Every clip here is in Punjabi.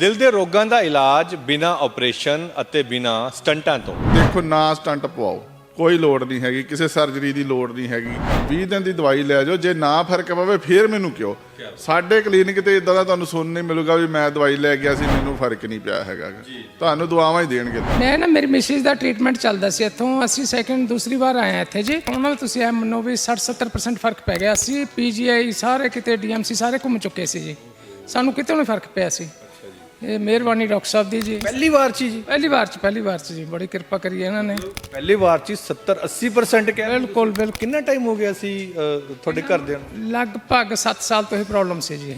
ਦਿਲ ਦੇ ਰੋਗਾਂ ਦਾ ਇਲਾਜ ਬਿਨਾ ਆਪਰੇਸ਼ਨ ਅਤੇ ਬਿਨਾ ਸਟੰਟਾਂ ਤੋਂ। ਦੇਖੋ ਨਾ ਸਟੰਟ ਪਵਾਓ। ਕੋਈ ਲੋੜ ਨਹੀਂ ਹੈਗੀ ਕਿਸੇ ਸਰਜਰੀ ਦੀ ਲੋੜ ਨਹੀਂ ਹੈਗੀ। 20 ਦਿਨ ਦੀ ਦਵਾਈ ਲੈ ਜਾਓ ਜੇ ਨਾ ਫ਼ਰਕ ਪਵੇ ਫੇਰ ਮੈਨੂੰ ਕਿਉਂ? ਸਾਡੇ ਕਲੀਨਿਕ ਤੇ ਇਦਾਂ ਦਾ ਤੁਹਾਨੂੰ ਸੁਣਨ ਨਹੀਂ ਮਿਲੂਗਾ ਵੀ ਮੈਂ ਦਵਾਈ ਲੈ ਗਿਆ ਸੀ ਮੈਨੂੰ ਫ਼ਰਕ ਨਹੀਂ ਪਿਆ ਹੈਗਾ। ਤੁਹਾਨੂੰ ਦੁਆਵਾਂ ਹੀ ਦੇਣਗੇ। ਮੈਂ ਨਾ ਮੇਰੀ ਮਿਸਿਸ ਦਾ ਟ੍ਰੀਟਮੈਂਟ ਚੱਲਦਾ ਸੀ ਇੱਥੋਂ। ਅਸੀਂ ਸੈਕਿੰਡ ਦੂਸਰੀ ਵਾਰ ਆਏ ਇੱਥੇ ਜੀ। ਉਹਨਾਂ ਨੂੰ ਤੁਸੀਂ ਇਹ ਮੰਨੋ ਵੀ 60 70% ਫ਼ਰਕ ਪੈ ਗਿਆ ਸੀ। ਪੀਜੀਆਈ ਸਾਰੇ ਕਿਤੇ ਡੀਐਮਸੀ ਸਾਰੇ ਘੁੰਮ ਚੁੱਕੇ ਸੀ ਜੀ। ਸਾਨੂੰ ਕਿਤੇ ਨਹੀਂ ਫ਼ਰਕ ਪਿਆ ਸੀ। ਇਹ ਮਿਹਰਬਾਨੀ ਡਾਕਟਰ ਸਾਹਿਬ ਦੀ ਜੀ। ਪਹਿਲੀ ਵਾਰ ਚ ਹੀ ਜੀ। ਪਹਿਲੀ ਵਾਰ ਚ ਪਹਿਲੀ ਵਾਰ ਚ ਜੀ। ਬੜੀ ਕਿਰਪਾ ਕਰੀ ਇਹਨਾਂ ਨੇ। ਪਹਿਲੀ ਵਾਰ ਚ ਹੀ 70 80% ਕਹਿ ਬਿਲਕੁਲ ਬਿਲਕੁਲ। ਕਿੰਨਾ ਟਾਈਮ ਹੋ ਗਿਆ ਸੀ ਅ, ਤੁਹਾਡੇ ਘਰਦਿਆਂ ਨੂੰ? ਲਗਭਗ 7 ਸਾਲ ਤੋਂ ਇਹ ਪ੍ਰੋਬਲਮ ਸੀ ਜੀ ਇਹ।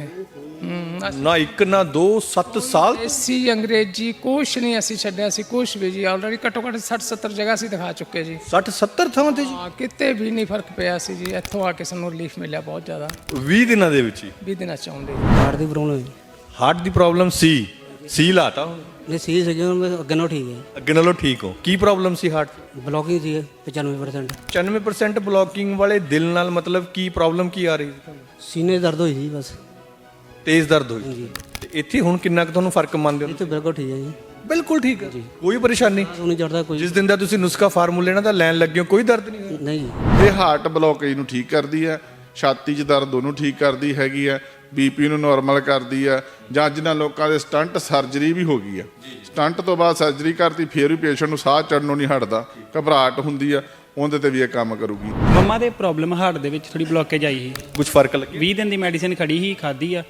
ਹੂੰ ਨਾ ਇੱਕ ਨਾ ਦੋ 7 ਸਾਲ? ਦੇਸੀ ਅੰਗਰੇਜ਼ੀ ਕੁਛ ਨਹੀਂ ਅਸੀਂ ਛੱਡਿਆ ਸੀ ਕੁਛ ਵੀ ਜੀ। ਆਲਰੇਡੀ ਘੱਟੋ ਘੱਟ 60 70 ਜਗ੍ਹਾ ਅਸੀਂ ਦਿਖਾ ਚੁੱਕੇ ਜੀ। 60 70 ਥਾਂ ਤੇ ਜੀ? ਹਾਂ, ਕਿਤੇ ਵੀ ਨਹੀਂ ਫ਼ਰਕ ਪਿਆ ਸੀ ਜੀ। ਇੱਥੋਂ ਆ ਕੇ ਸਾਨੂੰ ਰਿਲੀਫ ਮਿਲਿਆ ਬਹੁਤ ਜ਼ਿਆਦਾ। 20 ਦਿਨਾਂ ਦੇ ਵਿੱਚ ਹੀ? 20 ਦਿਨਾਂ ਚ ਆਉਂਦੇ। ਹਾਰਟ ਦੀ ਪ੍ਰੋਬਲਮ ਹੈ ਹਾਰਟ ਦੀ ਪ੍ਰੋਬਲਮ ਸੀ। ਸੀ ਲਾਤਾ ਹੁਣ? ਇਹ ਸੀ ਸੀ ਹੁਣ ਮੈਂ ਅੱਗੇ ਨਾਲੋਂ ਠੀਕ ਹੈ। ਅੱਗੇ ਨਾਲੋਂ ਠੀਕ ਹੋ। ਕੀ ਪ੍ਰੋਬਲਮ ਸੀ ਹਾਰਟ ਬਲੌਕਿੰਗ ਸੀ 95% 95% ਬਲੌਕਿੰਗ ਵਾਲੇ ਦਿਲ ਨਾਲ ਮਤਲਬ ਕੀ ਪ੍ਰੋਬਲਮ ਕੀ ਆ ਰਹੀ ਸੀ ਤੁਹਾਨੂੰ? ਸੀਨੇ 'ਚ ਦਰਦ ਹੋਈ ਸੀ ਬਸ। ਤੇਜ਼ ਦਰਦ ਹੋਈ ਤੇ ਇੱਥੇ ਹੁਣ ਕਿੰਨਾ ਕੁ ਤੁਹਾਨੂੰ ਫ਼ਰਕ ਮੰਨਦੇ ਹੋ? ਇਹ ਤਾਂ ਬਿਲਕੁਲ ਠੀਕ ਹੈ ਜੀ। ਬਿਲਕੁਲ ਠੀਕ ਹੈ। ਕੋਈ ਪਰੇਸ਼ਾਨੀ? ਉਹ ਨਹੀਂ ਚੜਦਾ ਕੋਈ ਜਿਸ ਦਿਨ ਦਾ ਤੁਸੀਂ ਨੁਸਖਾ ਫਾਰਮੂਲੇ ਨਾਲ ਦਾ ਲੈਣ ਲੱਗੇ ਹੋ ਕੋਈ ਦਰਦ ਨਹੀਂ ਹੋਇਆ? ਨਹੀਂ। ਜੀ ਇਹ ਹਾਰਟ ਬਲੋਕੇਜ ਨੂੰ ਠੀਕ ਕਰਦੀ ਹੈ। ਛਾਤੀ 'ਚ ਦਰਦ ਉਹਨੂੰ ਠੀਕ ਕਰਦੀ ਹੈਗੀ ਹੈ। ਬੀਪੀ ਨੂੰ ਨਾਰਮਲ ਕਰਦੀ ਆ ਜਾਂ ਜਿਨ੍ਹਾਂ ਲੋਕਾਂ ਦੇ ਸਟੰਟ ਸਰਜਰੀ ਵੀ ਹੋ ਗਈ ਆ। ਸਟੰਟ ਤੋਂ ਬਾਅਦ ਸਰਜਰੀ ਕਰਤੀ ਫੇਰ ਵੀ ਪੇਸ਼ੈਂਟ ਨੂੰ ਸਾਹ ਚੜਨੋਂ ਨਹੀਂ ਹਟਦਾ ਘਬਰਾਹਟ ਹੁੰਦੀ ਆ ਉਹਦੇ ਤੇ ਵੀ ਇਹ ਕੰਮ ਕਰੂਗੀ। ਮੰਮਾ ਦੇ ਪ੍ਰੋਬਲਮ ਹਾਰਟ ਦੇ ਵਿੱਚ ਥੋੜੀ ਬਲੋਕੇਜ ਆਈ ਸੀ। ਕੁਝ ਫ਼ਰਕ ਲੱਗੀ? 20 ਦਿਨ ਦੀ ਮੈਡੀਸਿਨ ਖੜੀ ਹੀ ਖਾਦੀ ਆ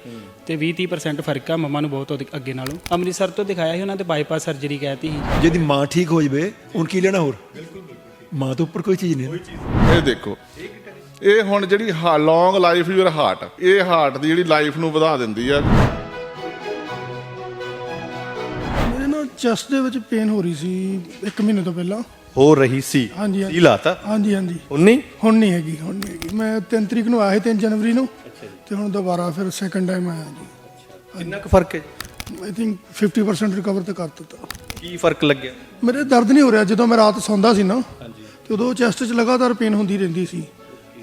ਤੇ 20-30% ਫ਼ਰਕ ਆ ਮੰਮਾ ਨੂੰ ਬਹੁਤ ਅੱਗੇ ਨਾਲੋਂ। ਅੰਮ੍ਰਿਤਸਰ ਤੋਂ ਦਿਖਾਇਆ ਸੀ ਉਹਨਾਂ ਤੇ ਬਾਈਪਾਸ ਸਰਜਰੀ ਕਹਿਤੀ ਸੀ। ਜਿਹਦੀ ਮਾਂ ਠੀਕ ਹੋ ਜਵੇ ਉਹਨ ਕੀ ਲੈਣਾ ਹੋਰ? ਬਿਲਕੁਲ। ਮਾਂ ਤੋਂ ਉੱਪਰ ਕੋਈ ਚੀਜ਼ ਨਹੀਂ। ਇਹ ਦੇਖੋ ਇਹ ਹੁਣ ਜਿਹੜੀ ਲੌਂਗ ਲਾਈਫ ਯੂਰ ਹਾਰਟ ਇਹ ਹਾਰਟ ਦੀ ਜਿਹੜੀ ਲਾਈਫ ਨੂੰ ਵਧਾ ਦਿੰਦੀ ਆ। ਮੇਰੇ ਨਾਲ ਚੈਸਟ ਦੇ ਵਿੱਚ ਪੇਨ ਹੋ ਰਹੀ ਸੀ 1 ਮਹੀਨੇ ਤੋਂ ਪਹਿਲਾਂ। ਹੋ ਰਹੀ ਸੀ। ਹਾਂਜੀ, ਹਾਂਜੀ। ਸੀ ਲਾਤਾ? ਹਾਂਜੀ ਹਾਂਜੀ। 19 ਹੁਣ ਨਹੀਂ ਹੈਗੀ ਹੁਣ ਨਹੀਂ ਹੈਗੀ। ਮੈਂ 3 ਤਰੀਕ ਨੂੰ ਆਇਆ ਸੀ 3 ਜਨਵਰੀ ਨੂੰ। ਤੇ ਹੁਣ ਦੁਬਾਰਾ ਫਿਰ ਸੈਕੰਡ ਟਾਈਮ ਆਇਆ ਜੀ। ਕਿੰਨਾ ਕੁ ਫ਼ਰਕ ਹੈ ਆਈ ਥਿੰਕ 50% ਰਿਕਵਰ ਤੇ ਕਰ ਦਿੱਤਾ। ਕੀ ਫ਼ਰਕ ਲੱਗਿਆ? ਮੇਰੇ ਦਰਦ ਨਹੀਂ ਹੋ ਰਿਹਾ। ਜਦੋਂ ਮੈਂ ਰਾਤ ਸੌਂਦਾ ਸੀ ਨਾ ਤੇ ਉਦੋਂ ਚੈਸਟ 'ਚ ਲਗਾਤਾਰ ਪੇਨ ਹੁੰਦੀ ਰਹਿੰਦੀ ਸੀ।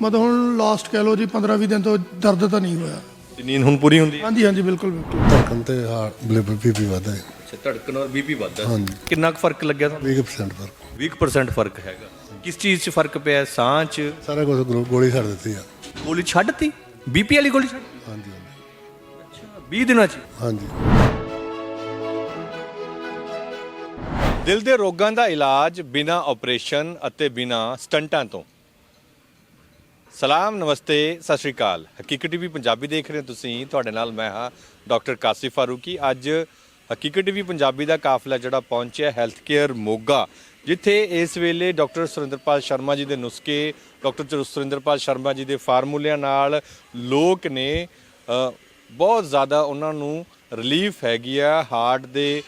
ਮਤਲਬ ਹੁਣ ਲਾਸਟ ਕਹਿ ਲਓ ਜੀ 15-20 ਦਿਨ ਤੋਂ ਦਰਦ ਤਾਂ ਨਹੀਂ ਹੋਇਆ। ਤੇ ਨੀਂਦ ਹੁਣ ਪੂਰੀ ਹੁੰਦੀ ਹੈ? ਹਾਂਜੀ ਹਾਂਜੀ ਬਿਲਕੁਲ ਬਿਲਕੁਲ। ਧੜਕਣ ਤੇ ਹਾਰਟ ਬਲੱਡ ਬੀਪੀ ਵੱਧਦਾ ਹੈ। ਅੱਛਾ ਧੜਕਣ ਔਰ ਬੀਪੀ ਵੱਧਦਾ ਸੀ। ਹਾਂਜੀ। ਕਿੰਨਾ ਕੁ ਫ਼ਰਕ ਲੱਗਿਆ ਤੁਹਾਨੂੰ? 20% ਫ਼ਰਕ। 20% ਫ਼ਰਕ ਹੈਗਾ। ਕਿਸ ਚੀਜ਼ 'ਚ ਫ਼ਰਕ ਪਿਆ? ਸਾਹ 'ਚ? ਸਾਰਾ ਕੁਝ ਗੋਲੀ ਛੱਡ ਦਿੱਤੀ ਆ। ਗੋਲੀ ਛੱਡਤੀ? ਬੀਪੀ ਵਾਲੀ ਗੋਲੀ ਛੱਡ ਹਾਂਜੀ ਹਾਂਜੀ। 20 ਦਿਨਾਂ 'ਚ? ਹਾਂਜੀ। ਦਿਲ ਦੇ ਰੋਗਾਂ ਦਾ ਇਲਾਜ ਬਿਨਾ ਆਪਰੇਸ਼ਨ ਅਤੇ ਬਿਨਾ ਸਟੰਟਾਂ ਤੋਂ। ਸਲਾਮ, ਨਮਸਤੇ, ਸਤਿ ਸ਼੍ਰੀ ਅਕਾਲ। ਹਕੀਕਤ ਟੀਵੀ ਪੰਜਾਬੀ ਦੇਖ ਰਹੇ ਹੋ ਤੁਸੀਂ। ਤੁਹਾਡੇ ਨਾਲ ਮੈਂ ਹਾਂ ਡਾਕਟਰ ਕਾਸਿਫ ਫਾਰੂਕੀ। ਅੱਜ ਹਕੀਕਤ ਟੀਵੀ ਪੰਜਾਬੀ ਦਾ ਕਾਫਲਾ ਜਿਹੜਾ ਪਹੁੰਚਿਆ ਹੈਲਥ ਕੇਅਰ ਮੋਗਾ, ਜਿੱਥੇ ਇਸ ਵੇਲੇ ਡਾਕਟਰ ਸੁਰਿੰਦਰਪਾਲ ਸ਼ਰਮਾ ਜੀ ਦੇ ਨੁਸਖੇ, ਡਾਕਟਰ ਸੁਰਿੰਦਰਪਾਲ ਸ਼ਰਮਾ ਜੀ ਦੇ ਫਾਰਮੂਲਿਆਂ ਨਾਲ ਲੋਕ ਨੇ ਬਹੁਤ ਜ਼ਿਆਦਾ ਉਹਨਾਂ ਨੂੰ ਰਿਲੀਫ ਹੈਗੀ ਆ ਹਾਰਟ ਦੇ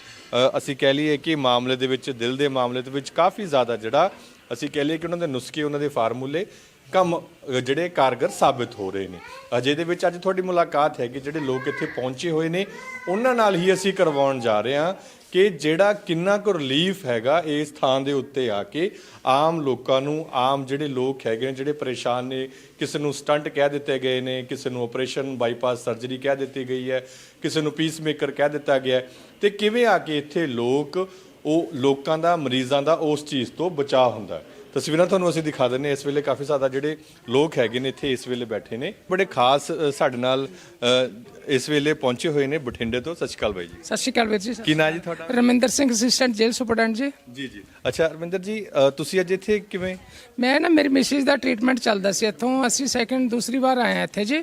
ਅਸੀਂ ਕਹਿ ਲਈਏ ਕਿ ਮਾਮਲੇ ਦੇ ਵਿੱਚ, ਦਿਲ ਦੇ ਮਾਮਲੇ ਦੇ ਵਿੱਚ ਕਾਫੀ ਜ਼ਿਆਦਾ ਜਿਹੜਾ, ਅਸੀਂ ਕਹਿ ਲਈਏ ਕਿ ਉਹਨਾਂ ਦੇ ਨੁਸਖੇ, ਉਹਨਾਂ ਦੇ ਫਾਰਮੂਲੇ ਕੰਮ ਜਿਹੜੇ ਕਾਰਗਰ ਸਾਬਿਤ ਹੋ ਰਹੇ ਨੇ। ਅਜੇ ਦੇ ਵਿੱਚ ਅੱਜ ਤੁਹਾਡੀ ਮੁਲਾਕਾਤ ਹੈਗੀ ਜਿਹੜੇ ਲੋਕ ਇੱਥੇ ਪਹੁੰਚੇ ਹੋਏ ਨੇ ਉਹਨਾਂ ਨਾਲ ਹੀ ਅਸੀਂ ਕਰਵਾਉਣ ਜਾ ਰਹੇ ਹਾਂ ਕਿ ਜਿਹੜਾ ਕਿੰਨਾ ਕੁ ਰਿਲੀਫ ਹੈਗਾ ਇਸ ਥਾਂ ਦੇ ਉੱਤੇ ਆ ਕੇ ਆਮ ਲੋਕਾਂ ਨੂੰ ਆਮ ਜਿਹੜੇ ਲੋਕ ਹੈਗੇ ਨੇ ਜਿਹੜੇ ਪਰੇਸ਼ਾਨ ਨੇ ਕਿਸੇ ਨੂੰ ਸਟੰਟ ਕਹਿ ਦਿੱਤੇ ਗਏ ਨੇ ਕਿਸੇ ਨੂੰ ਆਪਰੇਸ਼ਨ ਬਾਈਪਾਸ ਸਰਜਰੀ ਕਹਿ ਦਿੱਤੀ ਗਈ ਹੈ ਕਿਸੇ ਨੂੰ ਪੀਸਮੇਕਰ ਕਹਿ ਦਿੱਤਾ ਗਿਆ ਹੈ, ਤੇ ਕਿਵੇਂ ਆ ਕੇ ਇੱਥੇ ਲੋਕ ਉਹ ਲੋਕਾਂ ਦਾ ਮਰੀਜ਼ਾਂ ਦਾ ਉਸ ਚੀਜ਼ ਤੋਂ ਬਚਾਅ ਹੁੰਦਾ ਹੈ? ਤਸਵੀਰਾਂ ਤੁਹਾਨੂੰ ਅਸੀਂ ਦਿਖਾ ਦਿੰਨੇ। ਇਸ ਵੇਲੇ ਕਾਫੀ ਜ਼ਿਆਦਾ ਜਿਹੜੇ ਲੋਕ ਹੈਗੇ ਨੇ ਇੱਥੇ ਇਸ ਵੇਲੇ ਬੈਠੇ ਨੇ। ਬੜੇ ਖਾਸ ਅ, ਸਾਡੇ ਨਾਲ ਅ, ਇਸ ਵੇਲੇ ਪਹੁੰਚੇ ਹੋਏ ਨੇ ਬਠਿੰਡੇ ਤੋਂ। ਸਤਿ ਸ਼੍ਰੀ ਅਕਾਲ ਬਾਈ ਜੀ। ਸਤਿ ਸ਼੍ਰੀ ਅਕਾਲ ਵੀਰ ਜੀ। ਕੀ ਨਾਂ ਜੀ ਤੁਹਾਡਾ? Raminder Singh assistant jail superintendent ji. ਜੀ ਜੀ। ਅੱਛਾ ਰਮਿੰਦਰ ਜੀ ਅ, ਤੁਸੀਂ ਅੱਜ ਇੱਥੇ ਕਿਵੇਂ? ਮੈਂ ਨਾ ਮੇਰੀ ਮਿਸਿਸ ਦਾ ਟ੍ਰੀਟਮੈਂਟ ਚੱਲਦਾ ਸੀ ਇੱਥੋਂ। ਅਸੀਂ ਸੈਕਿੰਡ ਦੂਸਰੀ ਵਾਰ ਆਏ ਹਾਂ ਇੱਥੇ ਜੀ।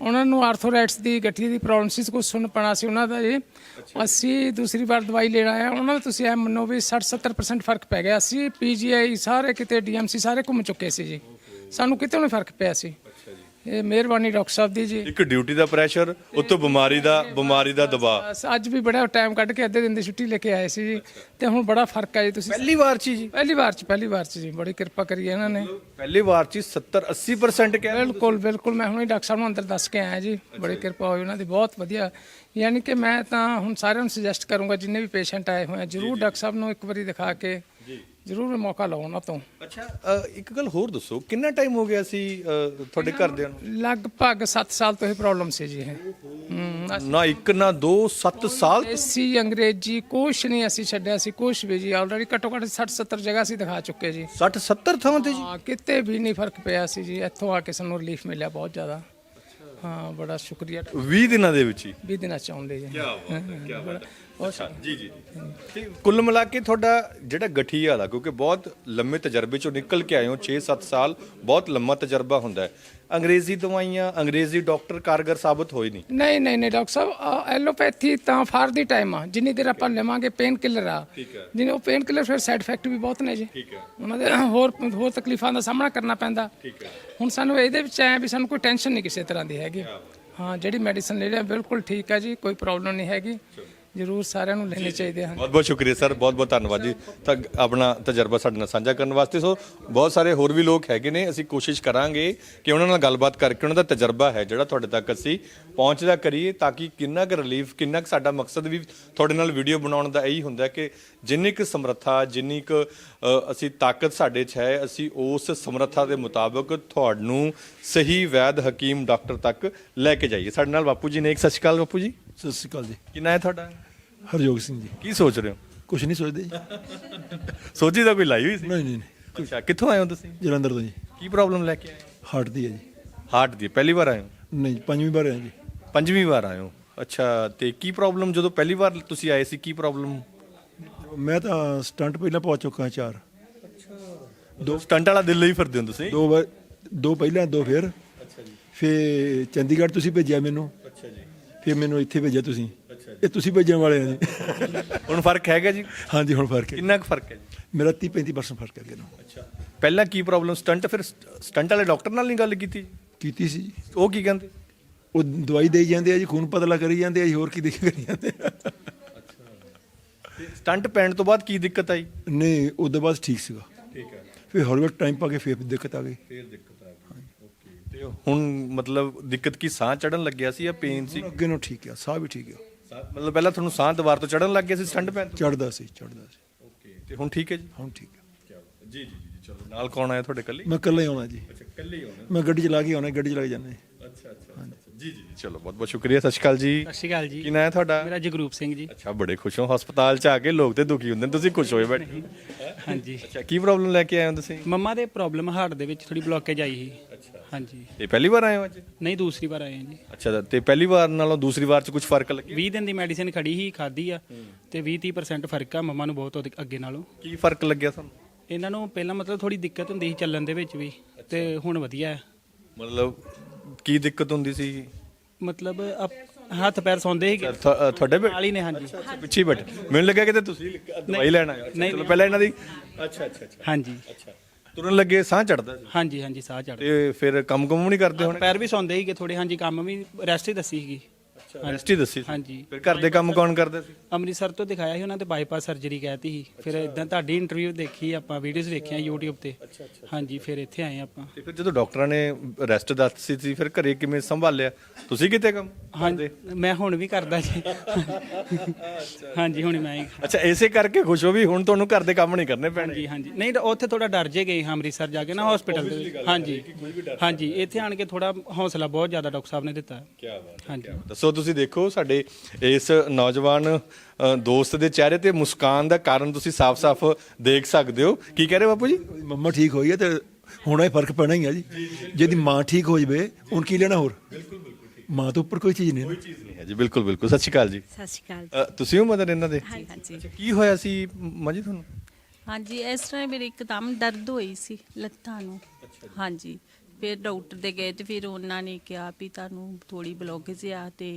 ਉਹਨਾਂ ਨੂੰ ਆਰਥੋਰਾਈਟਸ ਦੀ ਗਠੀਏ ਦੀ ਪ੍ਰੋਬਲਮ ਸੀ ਕੁਝ ਸੁਣ ਪਣਾ ਸੀ ਉਹਨਾਂ ਦਾ ਜੀ। ਅਸੀਂ ਦੂਸਰੀ ਵਾਰ ਦਵਾਈ ਲੈਣ ਹਾਂ ਉਹਨਾਂ ਨੂੰ ਤੁਸੀਂ ਇਹ ਮੰਨੋ ਵੀ 60 70% ਫ਼ਰਕ ਪੈ ਗਿਆ ਸੀ। ਪੀਜੀਆਈ ਸਾਰੇ ਕਿਤੇ ਡੀਐਮਸੀ ਸਾਰੇ ਘੁੰਮ ਚੁੱਕੇ ਸੀ ਜੀ। ਸਾਨੂੰ ਕਿਤੇ ਨਹੀਂ ਫ਼ਰਕ ਪਿਆ ਸੀ। ਇਹ ਮਿਹਰਬਾਨੀ ਡਾਕਟਰ ਸਾਹਿਬ ਦੀ ਜੀ। ਇੱਕ ਡਿਊਟੀ ਦਾ ਪ੍ਰੈਸ਼ਰ ਉੱਤੋਂ ਬਿਮਾਰੀ ਦਾ ਬਿਮਾਰੀ ਦਾ ਦਬਾਅ। ਬਸ ਅੱਜ ਵੀ ਬੜਾ ਟਾਈਮ ਕੱਢ ਕੇ ਅੱਧੇ ਦਿਨ ਦੀ ਛੁੱਟੀ ਲੈ ਕੇ ਆਏ ਸੀ ਜੀ। ਤੇ ਹੁਣ ਬੜਾ ਫ਼ਰਕ ਹੈ ਜੀ ਤੁਸੀਂ ਪਹਿਲੀ ਵਾਰ ਚ ਹੀ ਜੀ। ਪਹਿਲੀ ਵਾਰ ਚ ਪਹਿਲੀ ਵਾਰ ਚ ਜੀ। ਬੜੀ ਕਿਰਪਾ ਕਰੀ ਇਹਨਾਂ ਨੇ। ਪਹਿਲੀ ਵਾਰ ਚ ਹੀ 70 80% ਕਹਿ ਬਿਲਕੁਲ ਬਿਲਕੁਲ। ਮੈਂ ਹੁਣੇ ਡਾਕਟਰ ਸਾਹਿਬ ਨੂੰ ਅੰਦਰ ਦੱਸ ਕੇ ਆਇਆ ਜੀ। ਬੜੀ ਕਿਰਪਾ ਹੋਈ ਉਹਨਾਂ ਦੀ ਬਹੁਤ ਵਧੀਆ। ਯਾਨੀ ਕਿ ਮੈਂ ਤਾਂ ਹੁਣ ਸਾਰਿਆਂ ਨੂੰ ਸੁਜੈਸਟ ਕਰੂੰਗਾ ਜਿੰਨੇ ਵੀ ਪੇਸ਼ੈਂਟ ਆਏ ਹੋਏ ਆ ਜਰੂਰ ਡਾਕਟਰ ਸਾਹਿਬ ਨੂੰ ਇੱਕ ਵਾਰੀ ਦਿਖਾ ਕੇ ਜ਼ਰੂਰ ਮੌਕਾ ਲਓ ਉਹਨਾਂ ਤੋਂ। ਅੱਛਾ ਅ, ਇੱਕ ਗੱਲ ਹੋਰ ਦੱਸੋ ਕਿੰਨਾ ਟਾਈਮ ਹੋ ਗਿਆ ਸੀ ਅ, ਤੁਹਾਡੇ ਘਰਦਿਆਂ ਨੂੰ? ਲਗਭਗ 7 ਸਾਲ ਤੋਂ ਇਹ ਪ੍ਰੋਬਲਮ ਸੀ ਜੀ ਇਹ। ਹੂੰ ਨਾ ਇੱਕ ਨਾ ਦੋ 7 ਸਾਲ? ਦੇਸੀ ਅੰਗਰੇਜ਼ੀ ਕੁਛ ਨਹੀਂ ਅਸੀਂ ਛੱਡਿਆ ਸੀ ਕੁਛ ਵੀ ਜੀ। ਆਲਰੇਡੀ ਘੱਟੋ ਘੱਟ 60 70 ਜਗ੍ਹਾ ਅਸੀਂ ਦਿਖਾ ਚੁੱਕੇ ਜੀ। 60 70 ਥਾਂ ਤੇ ਜੀ? ਹਾਂ ਕਿਤੇ ਵੀ ਨਹੀਂ ਫ਼ਰਕ ਪਿਆ ਸੀ ਜੀ। ਇੱਥੋਂ ਆ ਕੇ ਸਾਨੂੰ ਰਿਲੀਫ ਮਿਲਿਆ ਬਹੁਤ ਜ਼ਿਆਦਾ। ਹਾਂ ਬੜਾ ਸ਼ੁਕਰੀਆ। 20 ਦਿਨਾਂ ਦੇ ਵਿੱਚ ਹੀ? ਵੀ ਦੇਣਾ ਚਾਹੁੰਦੇ ਜੀ। ਕੀ ਬਾਤ ਹੈ ਕੀ ਬਾਤ ਹੈ। ਜੀ ਜੀ ਤੇ ਕੁੱਲ ਮਿਲਾ ਕੇ ਤੁਹਾਡਾ ਜਿਹੜਾ ਗਠੀਆ ਦਾ ਕਿਉਂਕਿ ਬਹੁਤ ਲੰਮੇ ਤਜਰਬੇ ਚੋਂ ਨਿਕਲ ਕੇ ਆਏ ਹੋ 6-7 ਸਾਲ ਬਹੁਤ ਲੰਮਾ ਤਜਰਬਾ ਹੁੰਦਾ ਹੈ। ਅੰਗਰੇਜ਼ੀ ਦਵਾਈਆਂ ਅੰਗਰੇਜ਼ੀ ਡਾਕਟਰ ਕਾਰਗਰ ਸਾਬਤ ਹੋਏ ਨਹੀਂ। ਨਹੀਂ ਨਹੀਂ ਨਹੀਂ ਡਾਕਟਰ ਸਾਹਿਬ ਐਲੋਪੈਥੀ ਤਾਂ ਫਾਰ ਦੀ ਟਾਈਮ ਆ। ਜਿੰਨੀ ਦੇਰ ਆਪਾਂ ਲਵਾਂਗੇ ਪੇਨ ਕਿਲਰ ਆ। ਜਿਵੇਂ ਉਹ ਪੇਨ ਕਿਲਰ ਫਿਰ ਸਾਈਡ ਇਫੈਕਟ ਵੀ ਬਹੁਤ ਨੇ ਜੀ। ਉਹਨਾਂ ਦੇ ਹੋਰ ਹੋਰ ਤਕਲੀਫਾਂ ਦਾ ਸਾਹਮਣਾ ਕਰਨਾ ਪੈਂਦਾ। ਹੁਣ ਸਾਨੂੰ ਇਹਦੇ ਵਿੱਚ ਐ ਵੀ ਸਾਨੂੰ ਕੋਈ ਟੈਨਸ਼ਨ ਨਹੀਂ ਕਿਸੇ ਤਰ੍ਹਾਂ ਦੀ ਹੈਗੀ। ਹਾਂ। ਜਿਹੜੀ ਮੈਡੀਸਨ ਲੈ ਲਿਆ ਬਿਲਕੁਲ ਠੀਕ ਹੈ ਜੀ ਕੋਈ ਪ੍ਰੋਬਲਮ ਨਹੀਂ ਹੈਗੀ। ਜ਼ਰੂਰ ਸਾਰਿਆਂ ਨੂੰ ਲੈਣੇ ਚਾਹੀਦੇ ਹਨ। ਬਹੁਤ ਬਹੁਤ ਸ਼ੁਕਰੀਆ ਸਰ ਬਹੁਤ ਬਹੁਤ ਧੰਨਵਾਦ ਜੀ। ਤਾਂ ਆਪਣਾ ਤਜਰਬਾ ਸਾਡੇ ਨਾਲ ਸਾਂਝਾ ਕਰਨ ਵਾਸਤੇ। ਸੋ ਬਹੁਤ ਸਾਰੇ ਹੋਰ ਵੀ ਲੋਕ ਹੈਗੇ ਨੇ ਅਸੀਂ ਕੋਸ਼ਿਸ਼ ਕਰਾਂਗੇ ਕਿ ਉਹਨਾਂ ਨਾਲ ਗੱਲਬਾਤ ਕਰਕੇ ਉਹਨਾਂ ਦਾ ਤਜਰਬਾ ਹੈ ਜਿਹੜਾ ਤੁਹਾਡੇ ਤੱਕ ਅਸੀਂ ਪਹੁੰਚਦਾ ਕਰੀਏ ਤਾਂ ਕਿ ਕਿੰਨਾ ਕੁ ਰਿਲੀਫ ਕਿੰਨਾ ਕੁ ਸਾਡਾ ਮਕਸਦ ਵੀ ਤੁਹਾਡੇ ਨਾਲ ਵੀਡੀਓ ਬਣਾਉਣ ਦਾ ਇਹੀ ਹੁੰਦਾ ਕਿ ਜਿੰਨੀ ਕੁ ਸਮਰੱਥਾ ਜਿੰਨੀ ਕੁ ਅਸੀਂ ਤਾਕਤ ਸਾਡੇ 'ਚ ਹੈ ਅਸੀਂ ਉਸ ਸਮਰੱਥਾ ਦੇ ਮੁਤਾਬਕ ਤੁਹਾਨੂੰ ਸਹੀ ਵੈਦ ਹਕੀਮ ਡਾਕਟਰ ਤੱਕ ਲੈ ਕੇ ਜਾਈਏ। ਸਾਡੇ ਨਾਲ ਬਾਪੂ ਜੀ ਨੇ ਇੱਕ। ਸਤਿ ਸ਼੍ਰੀ ਅਕਾਲ ਬਾਪੂ ਜੀ। ਸਤਿ ਸ਼੍ਰੀ ਅਕਾਲ ਜੀ। ਕਿੰਨਾ ਹੈ ਤੁਹਾਡਾ? ਹਰਜੋਗ ਸਿੰਘ ਜੀ ਕੀ ਸੋਚ ਰਹੇ ਹੋ ਕੁਛ ਨਹੀਂ ਸੋਚਦੇ ਜੀ ਸੋਚੀ ਤਾਂ ਕੋਈ ਲਾਈ ਹੋਈ ਸੀ ਨਹੀਂ ਨਹੀਂ ਨਹੀਂ ਅੱਛਾ ਕਿੱਥੋਂ ਆਏ ਹੋ ਤੁਸੀਂ ਜਲੰਧਰ ਤੋਂ ਜੀ ਕੀ ਪ੍ਰੋਬਲਮ ਲੈ ਕੇ ਆਏ ਹਾਰਟ ਦੀ ਹੈ ਜੀ ਹਾਰਟ ਦੀ ਪਹਿਲੀ ਵਾਰ ਆਏ ਹੋ ਨਹੀਂ ਪੰਜਵੀਂ ਵਾਰ ਆਇਆ ਜੀ ਪੰਜਵੀਂ ਵਾਰ ਆਏ ਹੋ ਅੱਛਾ ਤੇ ਕੀ ਪ੍ਰੋਬਲਮ ਜਦੋਂ ਪਹਿਲੀ ਵਾਰ ਤੁਸੀਂ ਆਏ ਸੀ ਕੀ ਪ੍ਰੋਬਲਮ ਮੈਂ ਤਾਂ ਸਟੰਟ ਪਹਿਲਾਂ ਪਹੁੰਚ ਚੁੱਕਾ ਚਾਰ। ਦੋ ਸਟੰਟ ਵਾਲਾ ਦਿਲ ਲਈ ਫਿਰਦੇ ਹੋ ਤੁਸੀਂ? ਦੋ ਵਾਰ ਦੋ ਪਹਿਲਾਂ ਦੋ ਫਿਰ। ਅੱਛਾ ਜੀ। ਫਿਰ ਚੰਡੀਗੜ੍ਹ ਤੁਸੀਂ ਭੇਜਿਆ ਮੈਨੂੰ। ਅੱਛਾ ਜੀ। ਫਿਰ ਮੈਨੂੰ ਇੱਥੇ ਭੇਜਿਆ ਤੁਸੀਂ। ਇਹ ਤੁਸੀਂ ਭੇਜਣ ਵਾਲੇ ਆ ਜੀ। ਹੁਣ ਫ਼ਰਕ ਹੈਗਾ ਜੀ? ਹਾਂਜੀ ਹੁਣ ਫ਼ਰਕ ਹੈ ਕਿੰਨਾ ਕੁ ਫ਼ਰਕ ਹੈ ਜੀ? ਮੇਰਾ 30 35% ਫ਼ਰਕ ਹੈ ਕਿਨੂੰ ਅੱਛਾ। ਪਹਿਲਾਂ ਕੀ ਪ੍ਰੋਬਲਮ ਸਟੰਟ ਫਿਰ ਸਟੰਟ ਵਾਲੇ ਡਾਕਟਰ ਨਾਲ ਨਹੀਂ ਗੱਲ ਕੀਤੀ? ਕੀਤੀ ਸੀ ਜੀ। ਉਹ ਕੀ ਕਹਿੰਦੇ? ਉਹ ਦਵਾਈ ਦੇਈ ਜਾਂਦੇ ਆ ਜੀ ਖੂਨ ਪਤਲਾ ਕਰੀ ਜਾਂਦੇ ਆ ਜੀ ਹੋਰ ਕੀ ਦੇਖ ਕਰੀ ਜਾਂਦੇ ਆ। ਸਟੰਟ ਪੈਣ ਤੋਂ ਬਾਅਦ ਕੀ ਦਿੱਕਤ ਆਈ? ਨਹੀਂ ਉਹਦੇ ਬਾਅਦ ਠੀਕ ਸੀਗਾ। ਠੀਕ ਹੈ। ਫਿਰ ਹੌਲੀ ਟਾਈਮ ਪਾ ਕੇ ਫਿਰ ਦਿੱਕਤ ਆ ਗਈ। ਫਿਰ ਦਿੱਕਤ ਆ ਗਈ। ਓਕੇ। ਤੇ ਹੁਣ ਮਤਲਬ ਦਿੱਕਤ ਕੀ ਸਾਹ ਚੜਨ ਲੱਗਿਆ ਸੀ ਜਾਂ ਪੇਨ ਸੀ? ਅੱਗੇ ਨੂੰ ਠੀਕ ਆ ਸਾਹ ਵੀ ਠੀਕ ਆ। ਮਤਲਬ ਪਹਿਲਾਂ ਤੁਹਾਨੂੰ ਸਾਹ ਦੁਬਾਰ ਤੋਂ ਚੜਨ ਲੱਗ ਗਿਆ ਸੀ ਸਟੰਟ ਪੈਣ ਤੋਂ? ਚੜਦਾ ਸੀ ਚੜਦਾ ਸੀ। ਓਕੇ ਤੇ ਹੁਣ ਠੀਕ ਹੈ ਜੀ? ਹੁਣ ਠੀਕ ਆ ਜੀ ਜੀ ਜੀ ਚਲੋ ਨਾਲ ਕੌਣ ਆਇਆ ਤੁਹਾਡੇ ਕੱਲੇ ਮੈਂ ਇਕੱਲਾ ਹੀ ਆਉਣਾ ਜੀ। ਅੱਛਾ ਕੱਲੇ ਹੀ ਆਉਣਾ। ਮੈਂ ਗੱਡੀ ਚਲਾ ਕੇ ਆਉਣਾ ਗੱਡੀ ਚਲਾ ਕੇ ਜਾਣਾ ਜੀ ਅੱਛਾ ਅੱਛਾ ਜੀ ਜੀ ਚਲੋ ਬਹੁਤ ਬਹੁਤ ਸ਼ੁਕਰੀਆ ਸਤਿ ਸ਼੍ਰੀ ਅਕਾਲ ਜੀ। ਸਤਿ ਸ਼੍ਰੀ ਅਕਾਲ ਜੀ। ਕੀ ਨਾਂ ਹੈ ਤੁਹਾਡਾ? ਮੇਰਾ ਜਗਰੂਪ ਸਿੰਘ ਜੀ। ਅੱਛਾ ਬੜੇ ਖੁਸ਼ ਹੋ ਹਸਪਤਾਲ ਚ ਆ ਕੇ ਲੋਕ ਤੇ ਦੁਖੀ ਹੁੰਦੇ ਨੇ ਤੁਸੀਂ ਖੁਸ਼ ਹੋਏ ਬੈਠੇ ਹਾਂਜੀ। ਅੱਛਾ ਕੀ ਪ੍ਰੋਬਲਮ ਲੈ ਕੇ ਆਏ ਹੋ ਤੁਸੀਂ? ਮੰਮਾ ਦੇ ਪ੍ਰੋਬਲਮ ਹਾਰਟ ਦੇ ਵਿੱਚ ਥੋੜੀ ਬਲੋਕੇਜ ਆਈ ਸੀ। ਹਾਂਜੀ। ਇਹ ਪਹਿਲੀ ਵਾਰ ਆਏ ਹੋ ਅੱਜ? ਨਹੀਂ ਦੂਸਰੀ ਵਾਰ ਆਏ ਹਾਂ ਜੀ। ਅੱਛਾ ਤੇ ਪਹਿਲੀ ਵਾਰ ਨਾਲੋਂ ਦੂਸਰੀ ਵਾਰ ਚ ਕੁਝ ਫ਼ਰਕ ਲੱਗਿਆ 20 ਦਿਨ ਦੀ ਮੈਡੀਸਿਨ ਖੜੀ ਹੀ ਖਾਦੀ ਆ ਤੇ 20 30% ਫ਼ਰਕ ਆ ਮੰਮਾ ਨੂੰ ਬਹੁਤ ਉਹਦੇ ਅੱਗੇ ਨਾਲੋਂ। ਕੀ ਫ਼ਰਕ ਲੱਗਿਆ ਤੁਹਾਨੂੰ? ਇਹਨਾਂ ਨੂੰ ਪਹਿਲਾਂ ਮਤਲਬ ਥੋੜੀ ਦਿੱਕਤ ਹੁੰਦੀ ਸੀ ਚੱਲਣ ਦੇ ਵਿੱਚ ਵੀ ਤੇ ਹੁਣ ਵਧੀਆ ਹੈ ਮਤਲਬ ਕੀ ਦਿੱਕਤ ਹੁੰਦੀ ਸੀ? ਮਤਲਬ ਅਪ- ਹੱਥ ਪੈਰ ਸੌਂਦੇ ਤੁਹਾ- ਅ, ਤੁਹਾਡੇ ਬੇ- ਨਾਲ ਹੀ ਨੇ ਹਾਂਜੀ। ਅੱਛਾ, ਪਿੱਛੇ ਹੀ ਬੈਠੇ। ਮੈਨੂੰ ਲੱਗਿਆ ਕਿ ਤੁਸੀਂ ਦਵਾਈ ਲੈਣ ਹੋ। ਚਲੋ ਪਹਿਲਾਂ ਇਹਨਾਂ ਦੀ ਅੱਛਾ ਅੱਛਾ ਅੱਛਾ। ਹਾਂਜੀ। ਅੱਛਾ। ਤੁਰਨ ਲੱਗੇ ਸਾਹ ਚੜਦਾ ਸੀ? ਹਾਂਜੀ ਹਾਂਜੀ ਸਾਹ ਚੜ ਤੇ ਫਿਰ ਕੰਮ ਕੰਮ ਨਹੀਂ ਕਰਦੇ ਹੁਣ? ਪੈਰ ਵੀ ਸੌਂਦੇ ਸੀਗੇ ਥੋੜੇ ਹਾਂਜੀ ਕੰਮ ਵੀ ਰੈਸਟ ਹੀ ਦੱਸੀ ਸੀਗੀ। ਰੈਸਟ ਹੀ ਦੱਸੀ ਸੀ। ਹਾਂਜੀ। ਫਿਰ ਘਰ ਦੇ ਕੰਮ ਕੌਣ ਕਰਦਾ ਸੀ? ਅੰਮ੍ਰਿਤਸਰ ਤੋਂ ਦਿਖਾਇਆ ਸੀ ਉਹਨਾਂ ਤੇ ਬਾਈਪਾਸ ਸਰਜਰੀ ਕਹਿਤੀ ਸੀ। ਫਿਰ ਇਦਾਂ ਤੁਹਾਡੀ ਇੰਟਰਵਿਊ ਦੇਖੀ ਆਪਾਂ ਵੀਡੀਓਜ਼ ਵੇਖੀਆਂ YouTube ਤੇ। ਹਾਂਜੀ ਫਿਰ ਇੱਥੇ ਆਏ ਆਪਾਂ। ਤੇ ਫਿਰ ਜਦੋਂ ਡਾਕਟਰਾਂ ਨੇ ਰੈਸਟ ਦੱਸੀ ਸੀ ਫਿਰ ਘਰੇ ਕਿਵੇਂ ਸੰਭਾਲਿਆ? ਤੁਸੀਂ ਕਿਤੇ ਕੰਮ ਹਾਂਜੀ ਮੈਂ ਹੁਣ ਵੀ ਕਰਦਾ ਜੀ। ਹਾਂਜੀ ਹੁਣ ਮੈਂ ਹੀ ਅੱਛਾ ਐਸੇ ਕਰਕੇ ਖੁਸ਼ ਹੋ ਵੀ ਹੁਣ ਤੁਹਾਨੂੰ ਘਰ ਦੇ ਕੰਮ ਨਹੀਂ ਕਰਨੇ ਪੈਣੇ। ਜੀ ਹਾਂਜੀ। ਨਹੀਂ ਤਾਂ ਉੱਥੇ ਥੋੜਾ ਡਰ ਜੇ ਗਏ ਹਾਂ ਅੰਮ੍ਰਿਤਸਰ ਜਾ ਕੇ ਨਾ ਹਸਪੀਟਲ ਦੇ ਵਿੱਚ। ਹਾਂਜੀ। ਹਾਂਜੀ ਇੱਥੇ ਆਣ ਕੇ ਥੋੜਾ ਹੌਸਲਾ ਬਹੁਤ ਜ਼ਿਆਦਾ ਡਾਕਟਰ ਸਾਹਿਬ ਨੇ ਦਿੱਤਾ। ਕੀ ਬਾਤ ਹਾਂਜੀ। ਦੱਸੋ ਤੁਸੀਂ ਦੇਖੋ ਸਾਡੇ ਇਸ ਨੌਜਵਾਨ ਦੋਸਤ ਦੇ ਚਿਹਰੇ ਤੇ ਮੁਸਕਾਨ ਦਾ ਕਾਰਨ ਤੁਸੀਂ ਸਾਫ਼-ਸਾਫ਼ ਦੇਖ ਸਕਦੇ ਹੋ। ਕੀ ਕਹਿ ਰਹੇ ਬਾਪੂ ਜੀ? ਮੰਮਾ ਠੀਕ ਹੋਈ ਹੈ ਤੇ ਹੋਣਾ ਹੀ ਫ਼ਰਕ ਪੈਣਾ ਹੀ ਆ ਜੀ। ਜਿਹਦੀ ਮਾਂ ਠੀਕ ਹੋ ਜਵੇ ਹੁਣ ਕੀ ਲੈਣਾ ਹੋਰ? ਬਿਲਕੁਲ ਬਿਲਕੁਲ ਮਾਂ ਤੋਂ ਉੱਪਰ ਕੋਈ ਚੀਜ਼ ਨਹੀਂ ਹੈ। ਚੀਜ਼ ਨਹੀਂ ਹੈ ਜੀ ਬਿਲਕੁਲ ਬਿਲਕੁਲ। ਸਤਿ ਸ਼੍ਰੀ ਅਕਾਲ ਜੀ। ਸਤਿ ਸ਼੍ਰੀ ਅਕਾਲ ਤੁਸੀਂ ਹੋ ਮਦਰ ਇਹਨਾਂ ਦੇ? ਹਾਂਜੀ ਹਾਂਜੀ। ਅੱਛਾ, ਕੀ ਹੋਇਆ ਸੀ ਮਾਂ ਜੀ ਤੁਹਾਨੂੰ? ਹਾਂਜੀ ਇਸ ਤਰ੍ਹਾਂ ਮੇਰੇ ਇੱਕਦਮ ਦਰਦ ਹੋਈ ਸੀ ਲੱਤਾਂ ਨੂੰ। ਹਾਂਜੀ। ਫਿਰ ਡਾਕਟਰ ਦੇ ਗਏ ਤੇ ਫਿਰ ਉਹਨਾਂ ਨੇ ਕਿਹਾ ਵੀ ਤੁਹਾਨੂੰ ਥੋੜੀ ਬਲੋਕੇਜ ਆ ਤੇ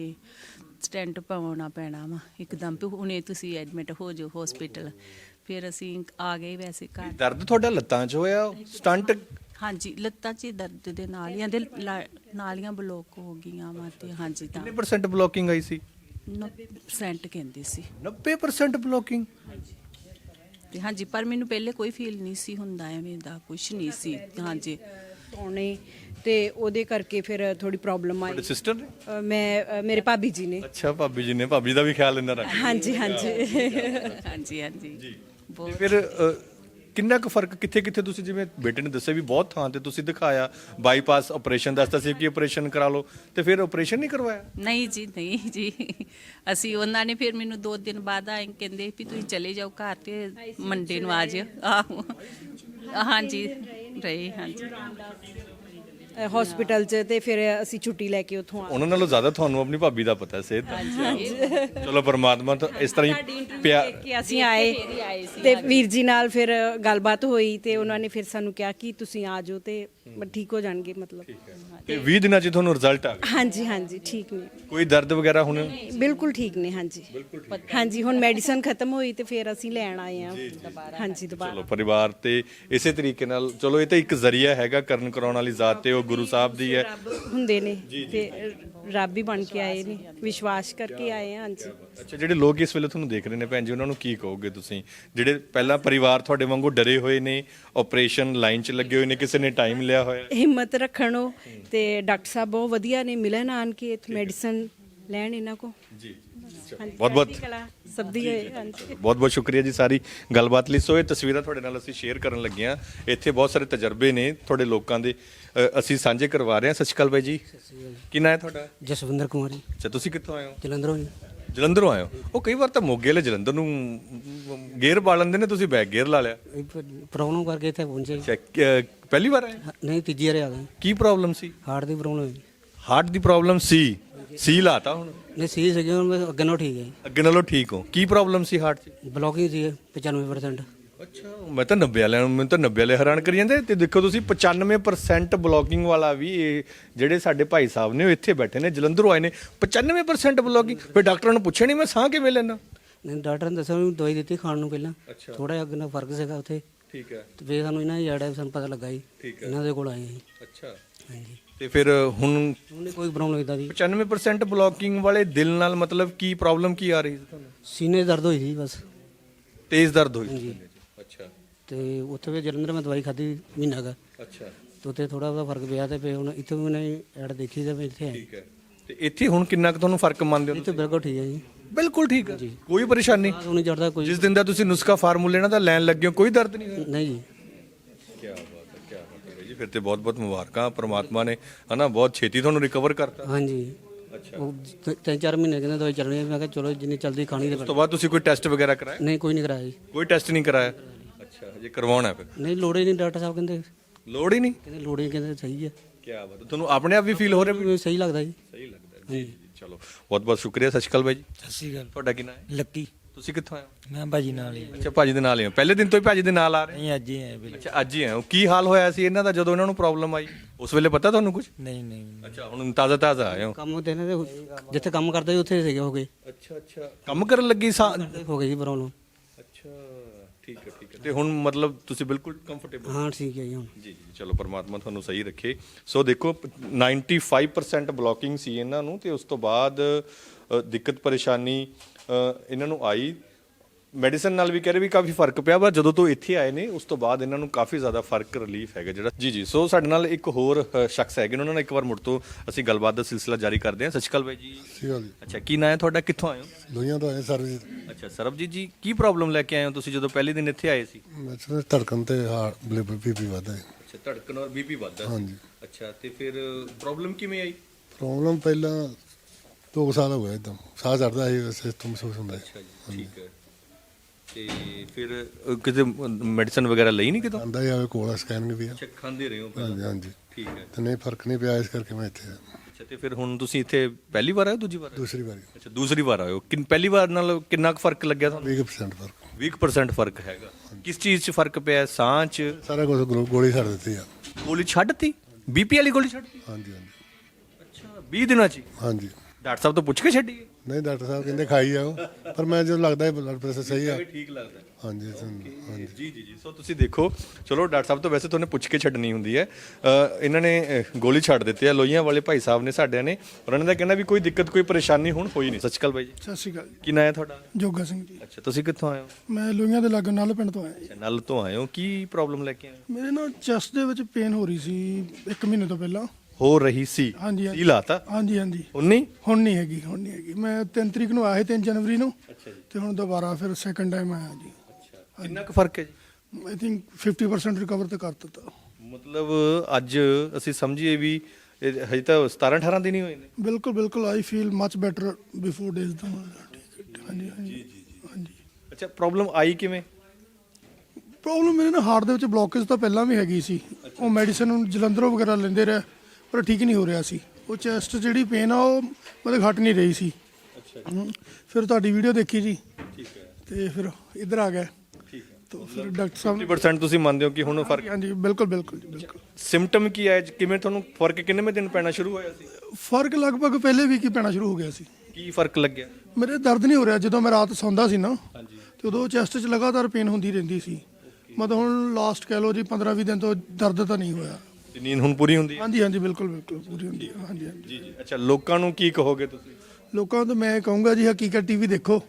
ਸਟੈਂਟ ਪਾਉਣਾ ਪੈਣਾ ਵਾ। ਇੱਕਦਮ ਵੀ ਹੁਣੇ ਤੁਸੀਂ ਐਡਮਿਟ ਹੋ ਜਾਓ ਹਸਪੀਟਲ ਫਿਰ ਅਸੀਂ ਆ ਗਏ ਵੈਸੇ ਘਰ। ਦਰਦ ਤੁਹਾਡਾ ਲੱਤਾਂ 'ਚ ਹੋਇਆ? ਸਟੰਟ ਹਾਂਜੀ ਲੱਤਾਂ 'ਚ ਹੀ ਦਰਦ ਦੇ ਨਾਲੀਆਂ ਦੇ ਲਾ- ਨਾਲੀਆਂ ਬਲੋਕ ਹੋ ਗਈਆਂ ਵਾ ਤੇ ਹਾਂਜੀ ਤਾਂ। ਕਿੰਨੇ ਪਰਸੈਂਟ ਬਲੋਕਿੰਗ ਆਈ ਸੀ? 90% ਕਹਿੰਦੇ ਸੀ। 90% ਬਲੋਕਿੰਗ ਤੇ ਹਾਂਜੀ ਪਰ ਮੈਨੂੰ ਪਹਿਲੇ ਕੋਈ ਫੀਲ ਨਹੀਂ ਸੀ ਹੁੰਦਾ ਐਵੇਂ ਦਾ ਕੁਝ ਨਹੀਂ ਸੀ। ਹਾਂਜੀ ਆਉਣੇ ਤੇ ਉਹਦੇ ਕਰਕੇ ਫਿਰ ਥੋੜੀ ਪ੍ਰੋਬਲਮ ਆਈ। ਤੁਹਾਡੇ ਸਿਸਟਰ ਨੇ? ਅ, ਮੈਂ ਅ, ਮੇਰੇ ਭਾਬੀ ਜੀ ਨੇ। ਅੱਛਾ ਭਾਬੀ ਜੀ ਨੇ। ਭਾਬੀ ਦਾ ਵੀ ਖਿਆਲ ਲੈਂਦਾ ਰੱਖ ਹਾਂਜੀ ਹਾਂਜੀ। ਹਾਂਜੀ ਹਾਂਜੀ। ਬਹੁਤ ਫਿਰ ਅ, ਕਿੰਨਾ ਕੁ ਫ਼ਰਕ ਕਿੱਥੇ ਕਿੱਥੇ ਤੁਸੀਂ ਜਿਵੇਂ ਬੇਟੇ ਨੇ ਦੱਸਿਆ ਵੀ ਬਹੁਤ ਥਾਂ ਤੇ ਤੁਸੀਂ ਦਿਖਾਇਆ ਬਾਈਪਾਸ ਆਪਰੇਸ਼ਨ ਦੱਸਦਾ ਸੀ ਕਿ ਆਪਰੇਸ਼ਨ ਕਰਾ ਲਓ ਤੇ ਫਿਰ ਆਪਰੇਸ਼ਨ ਨਹੀਂ ਕਰਵਾਇਆ? ਨਹੀਂ ਜੀ ਨਹੀਂ ਜੀ। ਅਸੀਂ ਉਹਨਾਂ ਨੇ ਫਿਰ ਮੈਨੂੰ ਦੋ ਦਿਨ ਬਾਅਦ ਆਏ ਕਹਿੰਦੇ ਵੀ ਤੁਸੀਂ ਚਲੇ ਜਾਓ ਘਰ ਤੇ ਮੰਡੇ ਨੂੰ ਆ ਜਿਓ। ਆਹੋ। ਹਾਂਜੀ ਰਹੇ ਹਾਂਜੀ। ਹਸਪੀਟਲ 'ਚ ਤੇ ਫਿਰ ਅਸੀਂ ਛੁੱਟੀ ਲੈ ਕੇ ਉੱਥੋਂ ਆ ਉਹਨਾਂ ਨਾਲੋਂ ਜ਼ਿਆਦਾ ਤੁਹਾਨੂੰ ਆਪਣੀ ਭਾਬੀ ਦਾ ਪਤਾ ਸਿਹਤ। ਦਾ ਚਲੋ ਪਰਮਾਤਮਾ ਤਾਂ ਇਸ ਤਰ੍ਹਾਂ ਹੀ ਪਿਆ ਕੇ ਅਸੀਂ ਆਏ। ਤੇ ਵੀਰ ਜੀ ਨਾਲ ਫਿਰ ਗੱਲਬਾਤ ਹੋਈ ਤੇ ਉਹਨਾਂ ਨੇ ਫਿਰ ਸਾਨੂੰ ਕਿਹਾ ਕਿ ਤੁਸੀਂ ਆ ਜਾਓ ਤੇ ਠੀਕ ਹੋ ਜਾਣਗੇ ਮਤਲਬ। ਤੇ 20 ਦਿਨਾਂ 'ਚ ਤੁਹਾਨੂੰ ਰਿਜ਼ਲਟ ਆ ਗਿਆ ਹਾਂਜੀ ਹਾਂਜੀ ਠੀਕ ਨੇ। ਕੋਈ ਦਰਦ ਵਗੈਰਾ ਹੁਣ? ਬਿਲਕੁਲ ਠੀਕ ਨੇ ਹਾਂਜੀ। ਹਾਂਜੀ ਹੁਣ ਮੈਡੀਸਨ ਖਤਮ ਹੋਈ ਤੇ ਫਿਰ ਅਸੀਂ ਲੈਣ ਆਏ ਆ ਹਾਂਜੀ ਦੁਬਾਰਾ ਚਲੋ ਪਰਿਵਾਰ ਤੇ ਇਸੇ ਤਰੀਕੇ ਨਾਲ ਚਲੋ ਇਹ ਤਾਂ ਇੱਕ ਜ਼ਰੀਆ ਹੈਗਾ ਕਰਨ ਕਰਾਉਣ ਵਾਲੀ ਜ਼ਾਤ ਤੇ ਉਹ ਗੁਰੂ ਸਾਹਿਬ ਦੀ ਹੈ। ਰੱਬ ਹੁੰਦੇ ਨੇ ਤੇ ਰੱਬ ਹੀ ਬਣ ਕੇ ਆਏ ਨੇ ਵਿਸ਼ਵਾਸ ਕਰਕੇ ਆਏ ਆ ਹਾਂਜੀ। ਅੱਛਾ ਜਿਹੜੇ ਲੋਕ ਇਸ ਵੇਲੇ ਤੁਹਾਨੂੰ ਦੇਖ ਰਹੇ ਨੇ ਭੈਣ ਜੀ ਉਹਨਾਂ ਨੂੰ ਕੀ ਕਹੋਗੇ ਤੁਸੀਂ? ਜਿਹੜੇ ਪਹਿਲਾਂ ਪਰਿਵਾਰ ਤੁਹਾਡੇ ਵਾਂਗੂ ਡਰੇ ਹੋਏ ਨੇ ਆਪਰੇਸ਼ਨ ਲਾਈਨ 'ਚ ਲੱਗੇ ਹੋਏ ਨੇ ਕਿਸੇ ਨੇ ਟਾਈਮ ਲਿਆ ਹੋਇਆ? ਹਿੰਮਤ ਰੱਖਣੋ ਤੇ ਡਾਕਟਰ ਸਾਹਿਬ ਬਹੁਤ ਵਧੀਆ ਨੇ ਮਿਲਣ ਆਣ ਕੇ ਇੱਥੇ ਮੈਡੀਸਨ ਲੈਣ ਇਹਨਾਂ ਕੋ ਜੀ। ਬਹੁਤ ਬਹੁਤ- ਸਭ ਦੀ ਬਹੁਤ ਬਹੁਤ ਸ਼ੁਕਰੀਆ ਜੀ ਸਾਰੀ ਗੱਲਬਾਤ ਲਈ। ਸੋ ਇਹ ਤਸਵੀਰਾਂ ਤੁਹਾਡੇ ਨਾਲ ਅਸੀਂ ਸ਼ੇਅਰ ਕਰਨ ਲੱਗੇ ਹਾਂ ਇੱਥੇ ਬਹੁਤ ਸਾਰੇ ਤਜਰਬੇ ਨੇ ਤੁਹਾਡੇ ਲੋਕਾਂ ਦੇ। ਅ, ਅਸੀਂ ਸਾਂਝੇ ਕਰਵਾ ਰਹੇ ਹਾਂ। ਸਤਿ ਸ਼੍ਰੀ ਅਕਾਲ ਬਾਈ ਜੀ। ਕੀ ਨਾਂ ਹੈ ਤੁਹਾਡਾ? ਜਸਵਿੰਦਰ ਕੁਮਾਰੀ ਅੱਛਾ ਤੁਸੀਂ ਕਿੱਥੋਂ ਆਏ ਹੋ? ਜਲੰਧਰੋਂ ਜੀ। ਜਲੰਧਰੋਂ ਆਏ ਹੋ। ਉਹ ਕਈ ਵਾਰ ਤਾਂ ਮੋਗੇ ਵਾਲੇ ਜਲੰਧਰ ਨੂੰ ਗੇਅਰ ਪਾ ਲੈਂਦੇ ਨੇ ਤੁਸੀਂ ਬੈਕ ਗੇਅਰ ਲਾ ਲਿਆ। ਪ੍ਰੋਬਲਮ ਕਰਕੇ ਇੱਥੇ ਪਹੁੰਚੇ ਜੀ। ਅੱਛਾ ਕ- ਪਹਿਲੀ ਵਾਰ ਆਏ? ਨਹੀਂ ਤੀਜੀ ਵਾਰ ਆ ਗਏ ਕੀ ਪ੍ਰੋਬਲਮ ਸੀ? ਹਾਰਟ ਦੀ ਪ੍ਰੋਬਲਮ ਹੈ ਹਾਰਟ ਦੀ ਪ੍ਰੋਬਲਮ ਸੀ। ਸੀ ਲਾਤਾ ਹੁਣ? ਨਹੀਂ ਸੀ ਸੀਗੇ ਹੁਣ ਮੈਂ ਅੱਗੇ ਨਾਲੋਂ ਠੀਕ ਹੈ ਅੱਗੇ ਨਾਲੋਂ ਠੀਕ ਹੋ। ਕੀ ਪ੍ਰੋਬਲਮ ਸੀ ਹਾਰਟ 'ਚ? ਬਲੌਕਿੰਗ ਸੀ 95% ਅੱਛਾ ਮੈਂ ਤਾਂ 90 ਵਾਲਿਆਂ ਨੂੰ ਮੈਨੂੰ ਤਾਂ 90 ਵਾਲੇ ਹੈਰਾਨ ਕਰੀ ਜਾਂਦੇ। ਤੇ ਦੇਖੋ ਤੁਸੀਂ 95% ਬਲੌਕਿੰਗ ਵਾਲਾ ਵੀ ਇਹ ਜਿਹੜੇ ਸਾਡੇ ਭਾਈ ਸਾਹਿਬ ਨੇ ਉਹ ਇੱਥੇ ਬੈਠੇ ਨੇ ਜਲੰਧਰੋਂ ਆਏ ਨੇ। 95% ਬਲੌਕਿੰਗ ਫਿਰ ਡਾਕਟਰਾਂ ਨੂੰ ਪੁੱਛਿਆ ਨਹੀਂ ਮੈਂ ਸਾਹ ਕਿਵੇਂ ਲੈਣਾ ਨਹੀਂ ਡਾਕਟਰ ਨੇ ਦੱਸਿਆ ਦਵਾਈ ਦਿੱਤੀ ਖਾਣ ਨੂੰ ਪਹਿਲਾਂ। ਥੋੜਾ ਜਿਹਾ ਅੱਗੇ ਨਾਲ ਫ਼ਰਕ ਸੀਗਾ ਉੱਥੇ। ਠੀਕ ਹੈ। ਤੇ ਫਿਰ ਸਾਨੂੰ ਇਹਨਾਂ ਦੀ ਸਾਨੂੰ ਪਤਾ ਲੱਗਾ ਜੀ। ਇਹਨਾਂ ਦੇ ਕੋਲ ਆਏ ਜੀ। ਅੱਛਾ। ਹਾਂਜੀ। ਤੇ ਫਿਰ ਹੁਣ ਉਹਨੇ ਕੋਈ ਪ੍ਰੋਬਲਮ ਇਦਾਂ ਦੀ 95% ਬਲੌਕਿੰਗ ਵਾਲੇ ਦਿਲ ਨਾਲ ਮਤਲਬ ਕੀ ਪ੍ਰੋਬਲਮ ਕੀ ਆ ਰਹੀ ਸੀ ਤੁਹਾਨੂੰ? ਸੀਨੇ 'ਚ ਦਰਦ ਹੋਈ ਸੀ ਬਸ। ਤੇਜ਼ ਦਰਦ ਹੋਈ ਸੀ ਅੱਛਾ। ਤੇ ਉੱਥੇ ਵੀ ਜਲੰਧਰ ਮੈਂ ਦਵਾਈ ਖਾਧੀ ਮਹੀਨਾ ਦਾ ਅੱਛਾ। ਤੇ ਉੱਥੇ ਥੋੜਾ ਉਹਦਾ ਫ਼ਰਕ ਪਿਆ ਤੇ ਫਿਰ ਹੁਣ ਇੱਥੇ ਵੀ ਮੈंने ਐਡ ਦੇਖੀ ਤੇ ਮੈਂ ਇੱਥੇ ਆਇਆ ਠੀਕ ਹੈ। ਤੇ ਇੱਥੇ ਹੁਣ ਕਿੰਨਾ ਕੁ ਤੁਹਾਨੂੰ ਫ਼ਰਕ ਮੰਨਦੇ ਹੋ ਇੱਥੇ ਬਿਲਕੁਲ ਠੀਕ ਹੈ ਜੀ। ਬਿਲਕੁਲ ਠੀਕ ਹੈ। ਕੋਈ ਪਰੇਸ਼ਾਨੀ? ਆਹ ਨਹੀਂ ਚੜਦਾ ਕੋਈ ਜਿਸ ਦਿਨ ਦਾ ਤੁਸੀਂ ਨੁਸਖਾ ਫਾਰਮੂਲੇ ਨਾਲ ਦਾ ਲੈਣ ਲੱਗੇ ਹੋ ਕੋਈ ਦਰਦ ਨਹੀਂ ਹੋਇਆ? ਨਹੀਂ ਜੀ ਕੀ ਬਾਤ ਹੈ ਕੀ ਬਾਤ ਹੈ ਜੀ ਫਿਰ ਤੇ ਬਹੁਤ ਬਹੁਤ ਮੁਬਾਰਕਾਂ। ਪ੍ਰਮਾਤਮਾ ਨੇ ਹਨਾ ਬਹੁਤ ਛੇਤੀ ਤੁਹਾਨੂੰ ਰਿਕਵਰ ਕਰਤਾ। ਹਾਂਜੀ। ਉਹ ਤ- ਤਿੰਨ ਚਾਰ ਮਹੀਨੇ ਕਹਿੰਦੇ ਦਵਾਈ ਚੱਲਣੀ ਹੈ। ਮੈਂ ਕਿਹਾ ਚਲੋ ਜਿੰਨੀ ਜਲਦੀ ਖਾਣੀ ਉਸ ਤੋਂ ਬਾਅਦ ਤੁਸੀਂ ਕੋਈ ਟੈਸਟ ਵਗੈਰਾ ਕਰਾਇਆ? ਨਹੀਂ ਕੋਈ ਨਹੀਂ ਕਰਾਇਆ ਜੀ। ਕੋਈ ਟੈਸਟ ਨਹੀਂ ਕਰਾਇਆ? ਅੱਛਾ ਹਜੇ ਕਰਵਾਉਣਾ ਹੈ ਫਿਰ। ਨਹੀਂ ਲੋੜ ਹੀ ਨਹੀਂ ਡਾਕਟਰ ਸਾਹਿਬ ਕਹਿੰਦੇ। ਲੋੜ ਹੀ ਨਹੀਂ? ਕਹਿੰਦੇ ਲੋੜ ਕਹਿੰਦੇ ਸਹੀ ਹੈ ਕੀ ਬਾਤ ਹੈ। ਤੁਹਾਨੂੰ ਆਪਣੇ ਆਪ ਵੀ ਫੀਲ ਹੋ ਰਿਹਾ ਵੀ? ਮੈਨੂੰ ਸਹੀ ਲੱਗਦਾ ਜੀ। ਸਹੀ ਲੱਗਦਾ ਜੀ। ਜੀ ਚਲੋ ਬਹੁਤ ਬਹੁਤ ਸ਼ੁਕਰੀਆ। ਸਤਿ ਸ਼੍ਰੀ ਅਕਾਲ ਬਾਈ ਜੀ। ਸਤਿ ਸ਼੍ਰੀ ਅਕਾਲ। ਤੁਹਾਡਾ ਕੀ ਨਾਮ ਹੈ? ਲੱਕੀ। ਤੁਸੀਂ ਕਿੱਥੋਂ ਆਏ ਹੋ? ਮੈਂ ਭਾਜੀ ਨਾਲ ਹੀ ਅੱਛਾ ਭਾਜੀ ਦੇ ਨਾਲ ਹੀ ਹੋ। ਪਹਿਲੇ ਦਿਨ ਤੋਂ ਹੀ ਭਾਜੀ ਦੇ ਨਾਲ ਆ ਰਹੇ ਨਹੀਂ ਅੱਜ ਹੀ ਆਏ ਬਿਲ ਅੱਛਾ ਅੱਜ ਹੀ ਆਏ ਹੋ। ਕੀ ਹਾਲ ਹੋਇਆ ਸੀ ਇਹਨਾਂ ਦਾ ਜਦੋਂ ਇਹਨਾਂ ਨੂੰ ਪ੍ਰੋਬਲਮ ਆਈ? ਉਸ ਵੇਲੇ ਪਤਾ ਤੁਹਾਨੂੰ ਕੁਝ ਨਹੀਂ ਨਹੀਂ ਅੱਛਾ ਹੁਣ ਤਾਜ਼ਾ ਤਾਜ਼ਾ ਆਏ ਹੋ। ਕੰਮ ਤੇ ਇਹਨਾਂ ਦੇ ਜਿੱਥੇ ਕੰਮ ਕਰਦੇ ਸੀ ਉੱਥੇ ਸੀਗੇ ਹੋ ਗਏ। ਅੱਛਾ ਅੱਛਾ। ਕੰਮ ਕਰਨ ਲੱਗੀ ਸਾਂ ਹੋ ਗਈ ਜੀ ਪ੍ਰੋਬਲਮ ਅੱਛਾ ਠੀਕ ਹੈ ਠੀਕ ਹੈ। ਤੇ ਹੁਣ ਮਤਲਬ ਤੁਸੀਂ ਬਿਲਕੁਲ ਕੰਫਰਟੇਬਲ ਹਾਂ? ਠੀਕ ਹੈ ਜੀ ਹੁਣ। ਜੀ ਜੀ ਚਲੋ ਪਰਮਾਤਮਾ ਤੁਹਾਨੂੰ ਸਹੀ ਰੱਖੇ। ਸੋ ਦੇਖੋ 95% ਬਲੌਕਿੰਗ ਸੀ ਇਹਨਾਂ ਨੂੰ ਤੇ ਉਸ ਤੋਂ ਬਾਅਦ ਦਿੱਕਤ ਪਰੇਸ਼ਾਨੀ ਇਹਨਾਂ ਨੂੰ ਆਈ। ਮੈਡੀਸਨ ਨਾਲ ਵੀ ਕਹਿ ਰਹੇ ਵੀ ਕਾਫੀ ਫ਼ਰਕ ਪਿਆ ਪਰ ਜਦੋਂ ਤੋਂ ਇੱਥੇ ਆਏ ਨੇ ਉਸ ਤੋਂ ਬਾਅਦ ਇਹਨਾਂ ਨੂੰ ਕਾਫੀ ਜ਼ਿਆਦਾ ਫ਼ਰਕ ਰਿਲੀਫ ਹੈਗਾ ਜਿਹੜਾ। ਜੀ ਜੀ ਸੋ ਸਾਡੇ ਨਾਲ ਇੱਕ ਹੋਰ ਅ, ਸ਼ਖਸ ਹੈਗੇ ਨੇ, ਉਹਨਾਂ ਨਾਲ ਇੱਕ ਵਾਰ ਮੁੜ ਤੋਂ ਅਸੀਂ ਗੱਲਬਾਤ ਦਾ ਸਿਲਸਿਲਾ ਜਾਰੀ ਕਰਦੇ ਹਾਂ। ਸਤਿ ਸ਼੍ਰੀ ਅਕਾਲ ਬਾਈ ਜੀ। ਸਹੀ ਗੱਲ ਜੀ। ਅੱਛਾ ਕੀ ਨਾਂ ਹੈ ਤੁਹਾਡਾ? ਕਿੱਥੋਂ ਆਏ ਹੋ? ਲੋਹੀਆਂ ਤੋਂ ਆਏ ਸਰਵਿਸ ਅੱਛਾ ਸਰਬਜੀਤ ਜੀ ਕੀ ਪ੍ਰੋਬਲਮ ਲੈ ਕੇ ਆਏ ਹੋ ਤੁਸੀਂ ਜਦੋਂ ਪਹਿਲੇ ਦਿਨ ਇੱਥੇ ਆਏ ਸੀ? ਮੈਂ ਧੜਕਣ ਤੇ ਹਾਰਟ ਬਲੱਡ ਬੀਪੀ ਵੱਧਦਾ ਹੈ ਅੱਛਾ ਧੜਕਣ ਔਰ ਬੀਪੀ ਵੱਧਦਾ। ਹਾਂਜੀ। ਅੱਛਾ ਤੇ ਫਿਰ ਪ੍ਰੋਬਲਮ ਕਿਵੇਂ ਆਈ? ਪ੍ਰੋਬਲਮ ਪਹਿਲਾਂ 2 ਸਾਲ ਹੋ ਗਏ ਇਦਾਂ ਸਾਹ ਚੜਦਾ ਸੀ ਵੈਸੇ ਤੋਂ ਮਹਿਸੂਸ ਹੁੰਦਾ ਜੀ ਠੀਕ ਹੈ। ਤੇ ਫਿਰ ਅ, ਕਿਤੇ ਮੈਡੀਸਨ ਵਗੈਰਾ ਲਈ ਨਹੀਂ ਕਿਤੋਂ? ਆਂਦਾ ਜਾਵੇ ਕੋਲ ਸਕੈਨਿੰਗ ਵੀ ਆ। ਅੱਛਾ ਖਾਂਦੇ ਰਹੇ ਹੋ ਹਾਂਜੀ ਪਹਿਲਾਂ। ਹਾਂਜੀ ਠੀਕ ਹੈ। ਤੇ ਨਹੀਂ ਫ਼ਰਕ ਨਹੀਂ ਪਿਆ ਇਸ ਕਰਕੇ ਮੈਂ ਇੱਥੇ ਆਇਆ। ਅੱਛਾ ਤੇ ਫਿਰ ਹੁਣ ਤੁਸੀਂ ਇੱਥੇ ਪਹਿਲੀ ਵਾਰ ਆਏ ਹੋ, ਦੂਜੀ ਵਾਰ ਆਏ ਹੋ? ਦੂਸਰੀ ਵਾਰੀ ਅੱਛਾ ਦੂਸਰੀ ਵਾਰ ਆਏ ਹੋ। ਕਿੰਨ ਪਹਿਲੀ ਵਾਰ ਨਾਲ ਕਿੰਨਾ ਕੁ ਫ਼ਰਕ ਲੱਗਿਆ ਤੁਹਾਨੂੰ? 20% ਫ਼ਰਕ। 20% ਫ਼ਰਕ ਹੈਗਾ। ਕਿਸ ਚੀਜ਼ 'ਚ ਫ਼ਰਕ ਪਿਆ ਸਾਹ 'ਚ? ਸਾਰਾ ਕੁਝ ਗੋਲੀ ਛੱਡ ਦਿੱਤੀ ਆ। ਗੋਲੀ ਛੱਡਤੀ ਬੀਪੀ ਵਾਲੀ ਗੋਲੀ ਛੱਡਤੀ ਹਾਂਜੀ ਹਾਂਜੀ। ਅੱਛਾ 20 ਦਿਨਾਂ 'ਚ ਹੀ? ਹਾਂਜੀ। ਡਾਕਟਰ ਸਾਹਿਬ ਤੋਂ ਪੁੱਛ ਕੇ ਛੱਡੀ। ਨਹੀਂ ਡਾਕਟਰ ਸਾਹਿਬ ਕਹਿੰਦੇ ਖਾਈ ਜਾਓ ਪਰ ਮੈਂ ਜਦੋਂ ਲੱਗਦਾ ਹੈ ਬਲੱਡ ਪ੍ਰੈਸ਼ਰ ਸਹੀ ਆ। ਠੀਕ ਲੱਗਦਾ। ਹਾਂਜੀ ਹਾਂਜੀ। ਜੀ ਜੀ ਜੀ ਸੋ ਤੁਸੀਂ ਦੇਖੋ ਚਲੋ ਡਾਕਟਰ ਸਾਹਿਬ ਤੋਂ ਵੈਸੇ ਤੁਹਾਨੂੰ ਪੁੱਛ ਕੇ ਛੱਡਣੀ ਹੁੰਦੀ ਹੈ। ਅ, ਇਹਨਾਂ ਨੇ ਅ, ਗੋਲੀ ਛੱਡ ਦਿੱਤੀ ਹੈ ਲੋਹੀਆਂ ਵਾਲੇ ਭਾਈ ਸਾਹਿਬ ਨੇ ਸਾਡਿਆਂ ਨੇ ਪਰ ਉਹਨਾਂ ਦਾ ਕਹਿਣਾ ਵੀ ਕੋਈ ਦਿੱਕਤ ਕੋਈ ਪਰੇਸ਼ਾਨੀ ਹੁਣ ਹੋਈ ਨਹੀਂ। ਸਤਿ ਸ਼੍ਰੀ ਅਕਾਲ ਬਾਈ ਜੀ। ਸਤਿ ਸ਼੍ਰੀ ਅਕਾਲ ਜੀ। ਕੀ ਨਾਂ ਹੈ ਤੁਹਾਡਾ? ਜੋਗਾ ਸਿੰਘ ਜੀ। ਅੱਛਾ ਤੁਸੀਂ ਕਿੱਥੋਂ ਆਏ ਹੋ? ਮੈਂ ਲੋਹੀਆਂ ਦੇ ਲਾਗੇ ਨਾਲ ਪਿੰਡ ਤੋਂ ਆਇਆ ਜੀ। ਅੱਛਾ, ਨਲ ਤੋਂ ਆਏ ਹੋ। ਕੀ ਪ੍ਰੋਬਲਮ ਲੈ ਕੇ ਆਏ ਹੋ? ਮੇਰੇ ਨਾ ਚੈਸਟ ਦੇ ਵਿੱਚ ਪੇਨ ਹੋ ਰਹੀ ਸੀ ਇੱਕ ਮਹੀਨੇ ਤੋਂ ਪਹਿਲਾਂ। ਹੋ ਰਹੀ ਸੀ। ਹਾਂਜੀ, ਹਾਂਜੀ। ਸੀ ਲਾਤਾ। ਹਾਂਜੀ ਹਾਂਜੀ। ਉਨੀ ਹੁਣ ਨਹੀਂ ਹੈਗੀ ਹੁਣ ਨਹੀਂ ਹੈਗੀ। ਮੈਂ 3 ਤਰੀਕ ਨੂੰ ਆਇਆ ਸੀ 3 ਜਨਵਰੀ ਨੂੰ। ਤੇ ਹੁਣ ਦੁਬਾਰਾ ਫਿਰ ਸੈਕੰਡ ਟਾਈਮ ਆਇਆ ਜੀ। ਕਿੰਨਾ ਕੁ ਫ਼ਰਕ ਹੈ ਜੀ? ਆਈ ਥਿੰਕ 50% ਰਿਕਵਰ ਤੇ ਕਰ ਦਿੱਤਾ। ਮਤਲਬ ਅੱਜ ਅਸੀਂ ਸਮਝੀਏ ਵੀ ਇਹ ਹਜੇ ਤਾਂ 17 18 ਦਿਨ ਹੀ ਹੋਏ ਨੇ। ਬਿਲਕੁਲ ਬਿਲਕੁਲ। I feel much better before days ਦਾ ਹਾਂਜੀ ਹਾਂਜੀ। ਹਾਂਜੀ। ਅੱਛਾ ਪ੍ਰੋਬਲਮ ਆਈ ਕਿਵੇਂ? ਪ੍ਰੋਬਲਮ ਮੇਰੇ ਨਾ ਹਾਰਟ ਦੇ ਵਿੱਚ ਬਲੌਕੇਜ ਤਾਂ ਪਹਿਲਾਂ ਵੀ ਹੈਗੀ ਸੀ। ਉਹ ਮੈਡੀਸਨ ਜਲੰਧਰੋਂ ਵਗੈਰਾ ਲੈਂਦੇ ਰਹੇ। ਪਰ ਠੀਕ ਨਹੀਂ ਹੋ ਰਿਹਾ ਸੀ। ਉਹ ਚੈਸਟ ਜਿਹੜੀ ਪੇਨ ਆ ਉਹ ਮਤਲਬ ਘਟ ਨਹੀਂ ਰਹੀ ਸੀ। ਅੱਛਾ ਫਿਰ ਤੁਹਾਡੀ ਵੀਡੀਓ ਦੇਖੀ ਜੀ। ਠੀਕ ਹੈ। ਤੇ ਫਿਰ ਇੱਧਰ ਆ ਗਏ ਠੀਕ ਹੈ। ਤਾਂ ਫਿਰ ਡਾਕਟਰ ਸਾਹਿਬ ਨੇ 50% ਤੁਸੀਂ ਮੰਨਦੇ ਹੋ ਕਿ ਹੁਣ ਫ਼ਰਕ ਹਾਂਜੀ ਬਿਲਕੁਲ ਬਿਲਕੁਲ ਜੀ ਬਿਲਕੁਲ। ਸਿੰਪਟਮ ਕੀ ਹੈ? ਕਿਵੇਂ ਤੁਹਾਨੂੰ ਫ਼ਰਕ ਕਿੰਨੇ ਦਿਨ ਪੈਣਾ ਸ਼ੁਰੂ ਹੋਇਆ ਸੀ? ਫ਼ਰਕ ਲਗਭਗ ਪਹਿਲੇ ਵੀਕ ਹੀ ਪੈਣਾ ਸ਼ੁਰੂ ਹੋ ਗਿਆ ਸੀ। ਕੀ ਫ਼ਰਕ ਲੱਗਿਆ? ਮੇਰੇ ਦਰਦ ਨਹੀਂ ਹੋ ਰਿਹਾ ਜਦੋਂ ਮੈਂ ਰਾਤ ਸੌਂਦਾ ਸੀ ਨਾ ਤੇ ਉਦੋਂ ਚੈਸਟ 'ਚ ਲਗਾਤਾਰ ਪੇਨ ਹੁੰਦੀ ਰਹਿੰਦੀ ਸੀ। ਮਤਲਬ ਹੁਣ ਲਾਸਟ ਕਹਿ ਲਓ ਜੀ 15-20 ਦਿਨ ਤੋਂ ਦਰਦ ਤਾਂ ਨਹੀਂ ਹੋਇਆ। ਤੇ ਨੀਂਦ ਹੁਣ ਪੂਰੀ ਹੁੰਦੀ ਹੈ? ਹਾਂਜੀ ਹਾਂਜੀ ਬਿਲਕੁਲ ਬਿਲਕੁਲ ਪੂਰੀ ਹੁੰਦੀ ਹੈ। ਹਾਂਜੀ ਹਾਂਜੀ। ਜੀ ਜੀ। ਅੱਛਾ ਲੋਕਾਂ ਨੂੰ ਕੀ ਕਹੋਗੇ ਤੁਸੀਂ? ਲੋਕਾਂ ਨੂੰ ਤਾਂ ਮੈਂ ਕਹੂੰਗਾ ਜੀ ਹਕੀਕਤ ਟੀਵੀ ਦੇਖੋ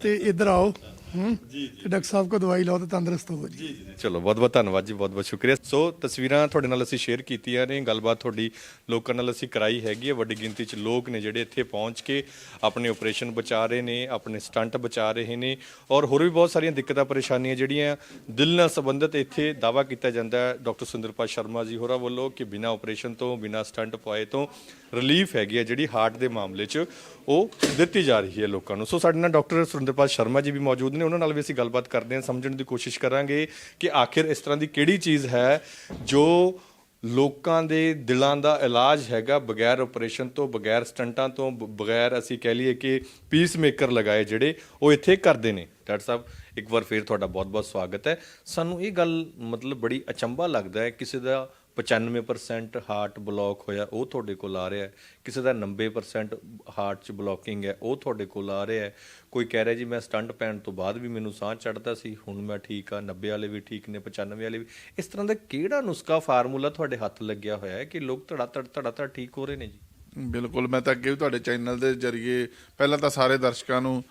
ਤੇ ਇੱਧਰ ਆਓ। ਹੂੰ? ਤੇ ਡਾਕਟਰ ਸਾਹਿਬ ਕੋ ਦਵਾਈ ਲਓ ਤੇ ਤੰਦਰੁਸਤ ਹੋ ਜੀ। ਚਲੋ ਬਹੁਤ ਬਹੁਤ ਧੰਨਵਾਦ ਜੀ ਬਹੁਤ ਬਹੁਤ ਸ਼ੁਕਰੀਆ। ਸੋ ਤਸਵੀਰਾਂ ਤੁਹਾਡੇ ਨਾਲ ਅਸੀਂ ਸ਼ੇਅਰ ਕੀਤੀਆਂ ਨੇ ਗੱਲਬਾਤ ਤੁਹਾਡੀ ਲੋਕਾਂ ਨਾਲ ਅਸੀਂ ਕਰਾਈ ਹੈਗੀ ਹੈ। ਵੱਡੀ ਗਿਣਤੀ 'ਚ ਲੋਕ ਨੇ ਜਿਹੜੇ ਇੱਥੇ ਪਹੁੰਚ ਕੇ ਆਪਣੇ ਆਪਰੇਸ਼ਨ ਬਚਾ ਰਹੇ ਨੇ ਆਪਣੇ ਸਟੰਟ ਬਚਾ ਰਹੇ ਨੇ। ਔਰ ਹੋਰ ਵੀ ਬਹੁਤ ਸਾਰੀਆਂ ਦਿੱਕਤਾਂ ਪਰੇਸ਼ਾਨੀਆਂ ਜਿਹੜੀਆਂ ਦਿਲ ਨਾਲ ਸੰਬੰਧਿਤ ਇੱਥੇ ਦਾਵਾ ਕੀਤਾ ਜਾਂਦਾ ਹੈ। ਡਾਕਟਰ ਸੁੰਦਰਪਾਲ ਸ਼ਰਮਾ ਜੀ ਹੋਰਾਂ ਵੱਲੋਂ ਕਿ ਬਿਨਾਂ ਆਪਰੇਸ਼ਨ ਤੋਂ ਬਿਨਾਂ ਸਟੰਟ ਪਵਾਏ ਤੋਂ ਰਿਲੀਫ ਹੈਗੀ ਹੈ ਜਿਹੜੀ ਹਾਰਟ ਦੇ ਮਾਮਲੇ 'ਚ ਉਹ ਦਿੱਤੀ ਜਾ ਰਹੀ ਹੈ ਲੋਕਾਂ ਨੂੰ। ਸੋ ਸਾਡੇ ਨਾਲ ਡਾਕਟਰ ਸੁਰਿੰਦਰਪਾਲ ਸ਼ਰਮਾ ਜੀ ਵੀ ਮੌਜੂਦ ਨੇ। ਉਹਨਾਂ ਨਾਲ ਵੀ ਅਸੀਂ ਗੱਲਬਾਤ ਕਰਦੇ ਹਾਂ, ਸਮਝਣ ਦੀ ਕੋਸ਼ਿਸ਼ ਕਰਾਂਗੇ ਕਿ ਆਖਿਰ ਇਸ ਤਰ੍ਹਾਂ ਦੀ ਕਿਹੜੀ ਚੀਜ਼ ਹੈ ਜੋ ਲੋਕਾਂ ਦੇ ਦਿਲਾਂ ਦਾ ਇਲਾਜ ਹੈਗਾ ਬਗੈਰ ਆਪਰੇਸ਼ਨ ਤੋਂ, ਬਗੈਰ ਸਟੰਟਾਂ ਤੋਂ, ਬ- ਬਗੈਰ ਅਸੀਂ ਕਹਿ ਲਈਏ ਕਿ ਪੀਸ ਮੇਕਰ ਲਗਾਏ ਜਿਹੜੇ ਉਹ ਇੱਥੇ ਕਰਦੇ ਨੇ। ਡਾਕਟਰ ਸਾਹਿਬ, ਇੱਕ ਵਾਰ ਫੇਰ ਤੁਹਾਡਾ ਬਹੁਤ-ਬਹੁਤ ਸਵਾਗਤ ਹੈ। ਸਾਨੂੰ ਇਹ ਗੱਲ ਮਤਲਬ ਬੜੀ ਅਚੰਭਾ ਲੱਗਦਾ ਹੈ, ਕਿਸੇ ਦਾ 95% ਹਾਰਟ ਬਲੌਕ ਹੋਇਆ, ਉਹ ਤੁਹਾਡੇ ਕੋਲ ਆ ਰਿਹਾ ਹੈ। ਕਿਸੇ ਦਾ 90% ਹਾਰਟ 'ਚ ਬਲੌਕਿੰਗ ਹੈ, ਉਹ ਤੁਹਾਡੇ ਕੋਲ ਆ ਰਿਹਾ ਹੈ। ਕੋਈ ਕਹਿ ਰਿਹਾ ਜੀ, ਮੈਂ ਸਟੰਟ ਪੈਣ ਤੋਂ ਬਾਅਦ ਵੀ ਮੈਨੂੰ ਸਾਹ ਚੜਦਾ ਸੀ, ਹੁਣ ਮੈਂ ਠੀਕ ਆ 90 ਵਾਲੇ ਵੀ ਠੀਕ ਨੇ 95 ਵਾਲੇ ਵੀ। ਇਸ ਤਰ੍ਹਾਂ ਦਾ ਕਿਹੜਾ ਨੁਸਖਾ ਫਾਰਮੂਲਾ ਤੁਹਾਡੇ ਹੱਥ ਲੱਗਿਆ ਹੋਇਆ ਹੈ ਕਿ ਲੋਕ ਧੜਾ ਧੜ ਧੜਾ ਧੜ ਠੀਕ ਹੋ ਰਹੇ ਨੇ ਜੀ? ਬਿਲਕੁਲ, ਮੈਂ ਤਾਂ ਅੱਗੇ ਵੀ ਤੁਹਾਡੇ ਚੈਨਲ ਦੇ ਜਰੀਏ ਪਹਿਲਾਂ ਤਾਂ ਸਾਰੇ ਦਰਸ਼ਕਾਂ ਨੂੰ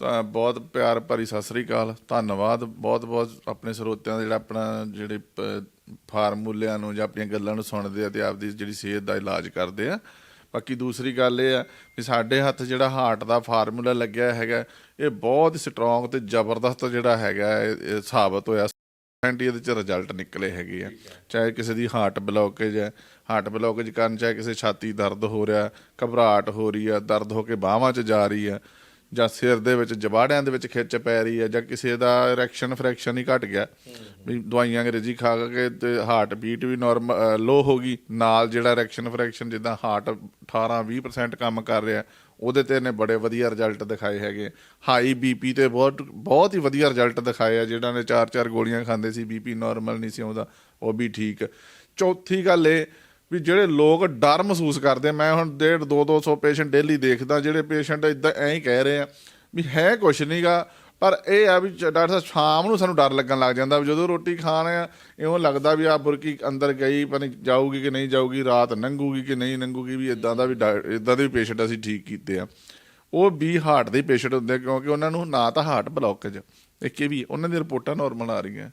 ਤਾਂ ਬਹੁਤ ਪਿਆਰ ਭਰੀ ਸਤਿ ਸ੍ਰੀ ਅਕਾਲ। ਧੰਨਵਾਦ ਬਹੁਤ ਬਹੁਤ ਆਪਣੇ ਸਰੋਤਿਆਂ ਦਾ ਜਿਹੜਾ ਆਪਣਾ ਜਿਹੜੇ ਫਾਰਮੂਲਿਆਂ ਨੂੰ ਜਾਂ ਆਪਣੀਆਂ ਗੱਲਾਂ ਨੂੰ ਸੁਣਦੇ ਆ ਤੇ ਆਪਦੀ ਜਿਹੜੀ ਸਿਹਤ ਦਾ ਇਲਾਜ ਕਰਦੇ ਆ। ਬਾਕੀ ਦੂਸਰੀ ਗੱਲ ਇਹ ਆ ਵੀ ਸਾਡੇ ਹੱਥ ਜਿਹੜਾ ਹਾਰਟ ਦਾ ਫਾਰਮੂਲਾ ਲੱਗਿਆ ਹੈਗਾ ਇਹ ਬਹੁਤ ਸਟਰੋਂਗ ਤੇ ਜ਼ਬਰਦਸਤ ਜਿਹੜਾ ਹੈਗਾ ਇਹ ਸਾਬਤ ਹੋਇਆ। ਐਂਟੀ ਇਹਦੇ ਚ ਰਿਜ਼ਲਟ ਨਿਕਲੇ ਹੈਗੇ ਆ। ਚਾਹੇ ਕਿਸੇ ਦੀ ਹਾਰਟ ਬਲੌਕੇਜ ਹੈ ਹਾਰਟ ਬਲੌਕੇਜ ਕਾਰਨ ਚਾਹੇ ਕਿਸੇ ਛਾਤੀ ਦਰਦ ਹੋ ਰਿਹਾ ਘਬਰਾਹਟ ਹੋ ਰਹੀ ਆ ਦਰਦ ਹੋ ਕੇ ਬਾਹਾਂ 'ਚ ਜਾ ਰਹੀ ਆ ਜਾਂ ਸਿਰ ਦੇ ਵਿੱਚ ਜਬਾੜਿਆਂ ਦੇ ਵਿੱਚ ਖਿੱਚ ਪੈ ਰਹੀ ਹੈ ਜਾਂ ਕਿਸੇ ਦਾ ਇਰੈਕਸ਼ਨ ਫ੍ਰੈਕਸ਼ਨ ਹੀ ਘਟ ਗਿਆ, ਵੀ ਦਵਾਈਆਂ ਅੰਗਰੇਜ਼ੀ ਖਾ ਖਾ ਕੇ ਤੇ ਹਾਰਟ ਬੀਟ ਵੀ ਨਾਰਮਲ ਲੋ ਹੋ ਗਈ, ਨਾਲ ਜਿਹੜਾ ਇਰੈਕਸ਼ਨ ਫ੍ਰੈਕਸ਼ਨ ਜਿੱਦਾਂ ਹਾਰਟ 18 20% ਕੰਮ ਕਰ ਰਿਹਾ, ਉਹਦੇ ਤੇ ਇਹਨੇ ਬੜੇ ਵਧੀਆ ਰਿਜ਼ਲਟ ਦਿਖਾਏ ਹੈਗੇ। ਹਾਈ ਬੀਪੀ ਤੇ ਬਹੁਤ ਬਹੁਤ ਹੀ ਵਧੀਆ ਰਿਜ਼ਲਟ ਦਿਖਾਏ ਆ, ਜਿਹੜਾ ਨੇ ਚਾਰ ਚਾਰ ਗੋਲੀਆਂ ਖਾਂਦੇ ਸੀ ਬੀਪੀ ਨਾਰਮਲ ਨਹੀਂ ਸੀ ਆਉਂਦਾ, ਉਹ ਵੀ ਠੀਕ। ਚੌਥੀ ਗੱਲ ਇਹ ਵੀ ਜਿਹੜੇ ਲੋਕ ਡਰ ਮਹਿਸੂਸ ਕਰਦੇ ਆ, ਮੈਂ ਹੁਣ 1.5 2 200 ਪੇਸ਼ੈਂਟ ਡੇਲੀ ਦੇਖਦਾ ਜਿਹੜੇ ਪੇਸ਼ੈਂਟ ਇਦਾਂ ਐਂ ਹੀ ਕਹਿ ਰਹੇ ਆ ਵੀ ਹੈ ਕੁਛ ਨਹੀਂਗਾ ਪਰ ਇਹ ਆ ਵੀ ਡਾਕਟਰ ਸਾਹਿਬ ਸ਼ਾਮ ਨੂੰ ਸਾਨੂੰ ਡਰ ਲੱਗਣ ਲੱਗ ਜਾਂਦਾ ਵੀ ਜਦੋਂ ਰੋਟੀ ਖਾਣ ਆ ਇਉਂ ਲੱਗਦਾ ਵੀ ਆ ਬੁਰਕੀ ਅੰਦਰ ਗਈ ਪਰ ਜਾਊਗੀ ਕਿ ਨਹੀਂ ਜਾਊਗੀ ਰਾਤ ਲੰਘੂਗੀ ਕਿ ਨਹੀਂ ਲੰਘੂਗੀ ਵੀ ਇਦਾਂ ਦਾ ਵੀ ਇਦਾਂ ਦੇ ਵੀ ਪੇਸ਼ੈਂਟ ਅਸੀਂ ਠੀਕ ਕੀਤੇ ਆ। ਉਹ ਵੀ ਹਾਰਟ ਦੇ ਪੇਸ਼ੈਂਟ ਹੁੰਦੇ ਆ ਕਿਉਂਕਿ ਉਹਨਾਂ ਨੂੰ ਨਾ ਤਾਂ ਹਾਰਟ ਬਲੌਕੇਜ ਇੱਕ ਇਹ ਵੀ ਉਹਨਾਂ ਦੀਆਂ ਰਿਪੋਰਟਾਂ ਨਾਰਮਲ ਆ ਰਹੀਆਂ।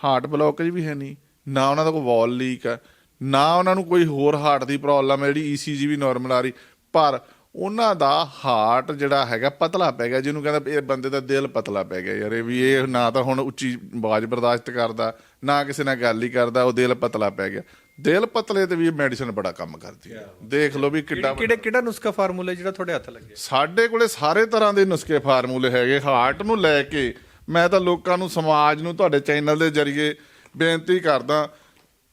ਹਾਰਟ ਬਲੌਕੇਜ ਵੀ ਹੈ ਨਹੀਂ ਨਾ ਉਹਨਾਂ ਦਾ ਕੋਈ ਵਾਲ ਲੀਕ ਹੈ ਨਾ ਉਹਨਾਂ ਨੂੰ ਕੋਈ ਹੋਰ ਹਾਰਟ ਦੀ ਪ੍ਰੋਬਲਮ ਹੈ ਜਿਹੜੀ ਈਸੀਜੀ ਵੀ ਨਾਰਮਲ ਆ ਰਹੀ। ਪਰ ਉਹਨਾਂ ਦਾ ਹਾਰਟ ਜਿਹੜਾ ਹੈਗਾ ਪਤਲਾ ਪੈ ਗਿਆ ਜਿਹਨੂੰ ਕਹਿੰਦਾ ਇਹ ਬੰਦੇ ਦਾ ਦਿਲ ਪਤਲਾ ਪੈ ਗਿਆ ਯਾਰ ਇਹ ਵੀ ਇਹ ਨਾ ਤਾਂ ਹੁਣ ਉੱਚੀ ਆਵਾਜ਼ ਬਰਦਾਸ਼ਤ ਕਰਦਾ ਨਾ ਕਿਸੇ ਨਾਲ ਗੱਲ ਹੀ ਕਰਦਾ ਉਹ ਦਿਲ ਪਤਲਾ ਪੈ ਗਿਆ। ਦਿਲ ਪਤਲੇ ਤੇ ਵੀ ਮੈਡੀਸਨ ਬੜਾ ਕੰਮ ਕਰਦੀ ਹੈ ਦੇਖ ਲਓ ਵੀ ਕਿੱਡਾ ਕਿਹੜੇ ਕਿਹੜਾ ਨੁਸਖਾ ਫਾਰਮੂਲਾ ਜਿਹੜਾ ਤੁਹਾਡੇ ਹੱਥ ਲੱਗਿਆ ਸਾਡੇ ਕੋਲੇ ਸਾਰੇ ਤਰ੍ਹਾਂ ਦੇ ਨੁਸਖੇ ਫਾਰਮੂਲੇ ਹੈਗੇ ਹਾਰਟ ਨੂੰ ਲੈ ਕੇ ਮੈਂ ਤਾਂ ਲੋਕਾਂ ਨੂੰ ਸਮਾਜ ਨੂੰ ਤੁਹਾਡੇ ਚੈਨਲ ਦੇ ਜ਼ਰੀਏ ਬੇਨਤੀ ਕਰਦਾ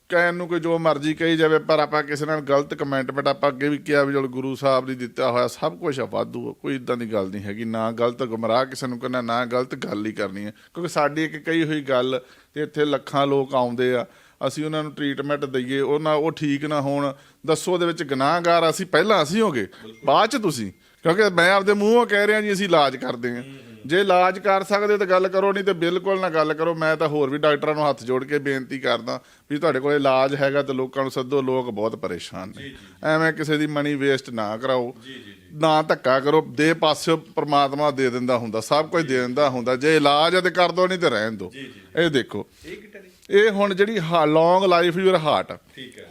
ਕਹਿਣ ਨੂੰ ਕੋਈ ਜੋ ਮਰਜ਼ੀ ਕਹੀ ਜਾਵੇ, ਪਰ ਆਪਾਂ ਕਿਸੇ ਨਾਲ ਗਲਤ ਕਮੈਂਟਮੈਂਟ ਆਪਾਂ ਅੱਗੇ ਵੀ ਕਿਹਾ ਵੀ ਚਲ ਗੁਰੂ ਸਾਹਿਬ ਨੇ ਦਿੱਤਾ ਹੋਇਆ ਸਭ ਕੁਝ ਆ, ਵਾਧੂ ਕੋਈ ਇਦਾਂ ਦੀ ਗੱਲ ਨਹੀਂ ਹੈਗੀ, ਨਾ ਗਲਤ ਗੁੰਮਰਾਹ ਕਿਸੇ ਨੂੰ ਕਰਨਾ, ਨਾ ਗਲਤ ਗੱਲ ਹੀ ਕਰਨੀ ਹੈ, ਕਿਉਂਕਿ ਸਾਡੀ ਇੱਕ ਕਹੀ ਹੋਈ ਗੱਲ ਤੇ ਇੱਥੇ ਲੱਖਾਂ ਲੋਕ ਆਉਂਦੇ ਆ, ਅਸੀਂ ਉਹਨਾਂ ਨੂੰ ਟ੍ਰੀਟਮੈਂਟ ਦਈਏ ਉਹਨਾਂ ਉਹ ਠੀਕ ਨਾ ਹੋਣ, ਦੱਸੋ ਉਹਦੇ ਵਿੱਚ ਗੁਨਾਹਗਾਰ ਅਸੀਂ ਪਹਿਲਾਂ ਅਸੀਂ ਹੋਗੇ, ਬਾਅਦ ਚ ਤੁਸੀਂ, ਕਿਉਂਕਿ ਮੈਂ ਆਪਦੇ ਮੂੰਹੋਂ ਕਹਿ ਰਿਹਾ ਜੀ, ਅਸੀਂ ਇਲਾਜ ਕਰਦੇ ਹਾਂ। ਜੇ ਇਲਾਜ ਕਰ ਸਕਦੇ ਤਾਂ ਗੱਲ ਕਰੋ ਨਹੀਂ ਤੇ ਬਿਲਕੁਲ ਨਾ ਗੱਲ ਕਰੋ। ਮੈਂ ਤਾਂ ਹੋਰ ਵੀ ਡਾਕਟਰਾਂ ਨੂੰ ਹੱਥ ਜੋੜ ਕੇ ਬੇਨਤੀ ਕਰਦਾ ਵੀ ਤੁਹਾਡੇ ਕੋਲ ਇਲਾਜ ਹੈਗਾ ਤੇ ਲੋਕਾਂ ਨੂੰ ਸੱਦੋ ਲੋਕ ਬਹੁਤ ਪਰੇਸ਼ਾਨ ਨੇ। ਐਵੇਂ ਕਿਸੇ ਦੀ ਮਨੀ ਵੇਸਟ ਨਾ ਕਰਾਓ। ਨਾ ਧੱਕਾ ਕਰੋ ਦੇ ਪਾਸਿਓ ਪ੍ਰਮਾਤਮਾ ਦੇ ਦਿੰਦਾ ਹੁੰਦਾ ਸਭ ਕੁਝ ਦੇ ਦਿੰਦਾ ਹੁੰਦਾ। ਜੇ ਇਲਾਜ ਹੈ ਤੇ ਕਰ ਦੋ ਨਹੀਂ ਤੇ ਰਹਿਣ ਦੋ। ਇਹ ਦੇਖੋ। ਇਹ ਹੁਣ ਜਿਹੜੀ ਲੌਂਗ ਲਾਈਫ ਯੂਰ ਹਾਰਟ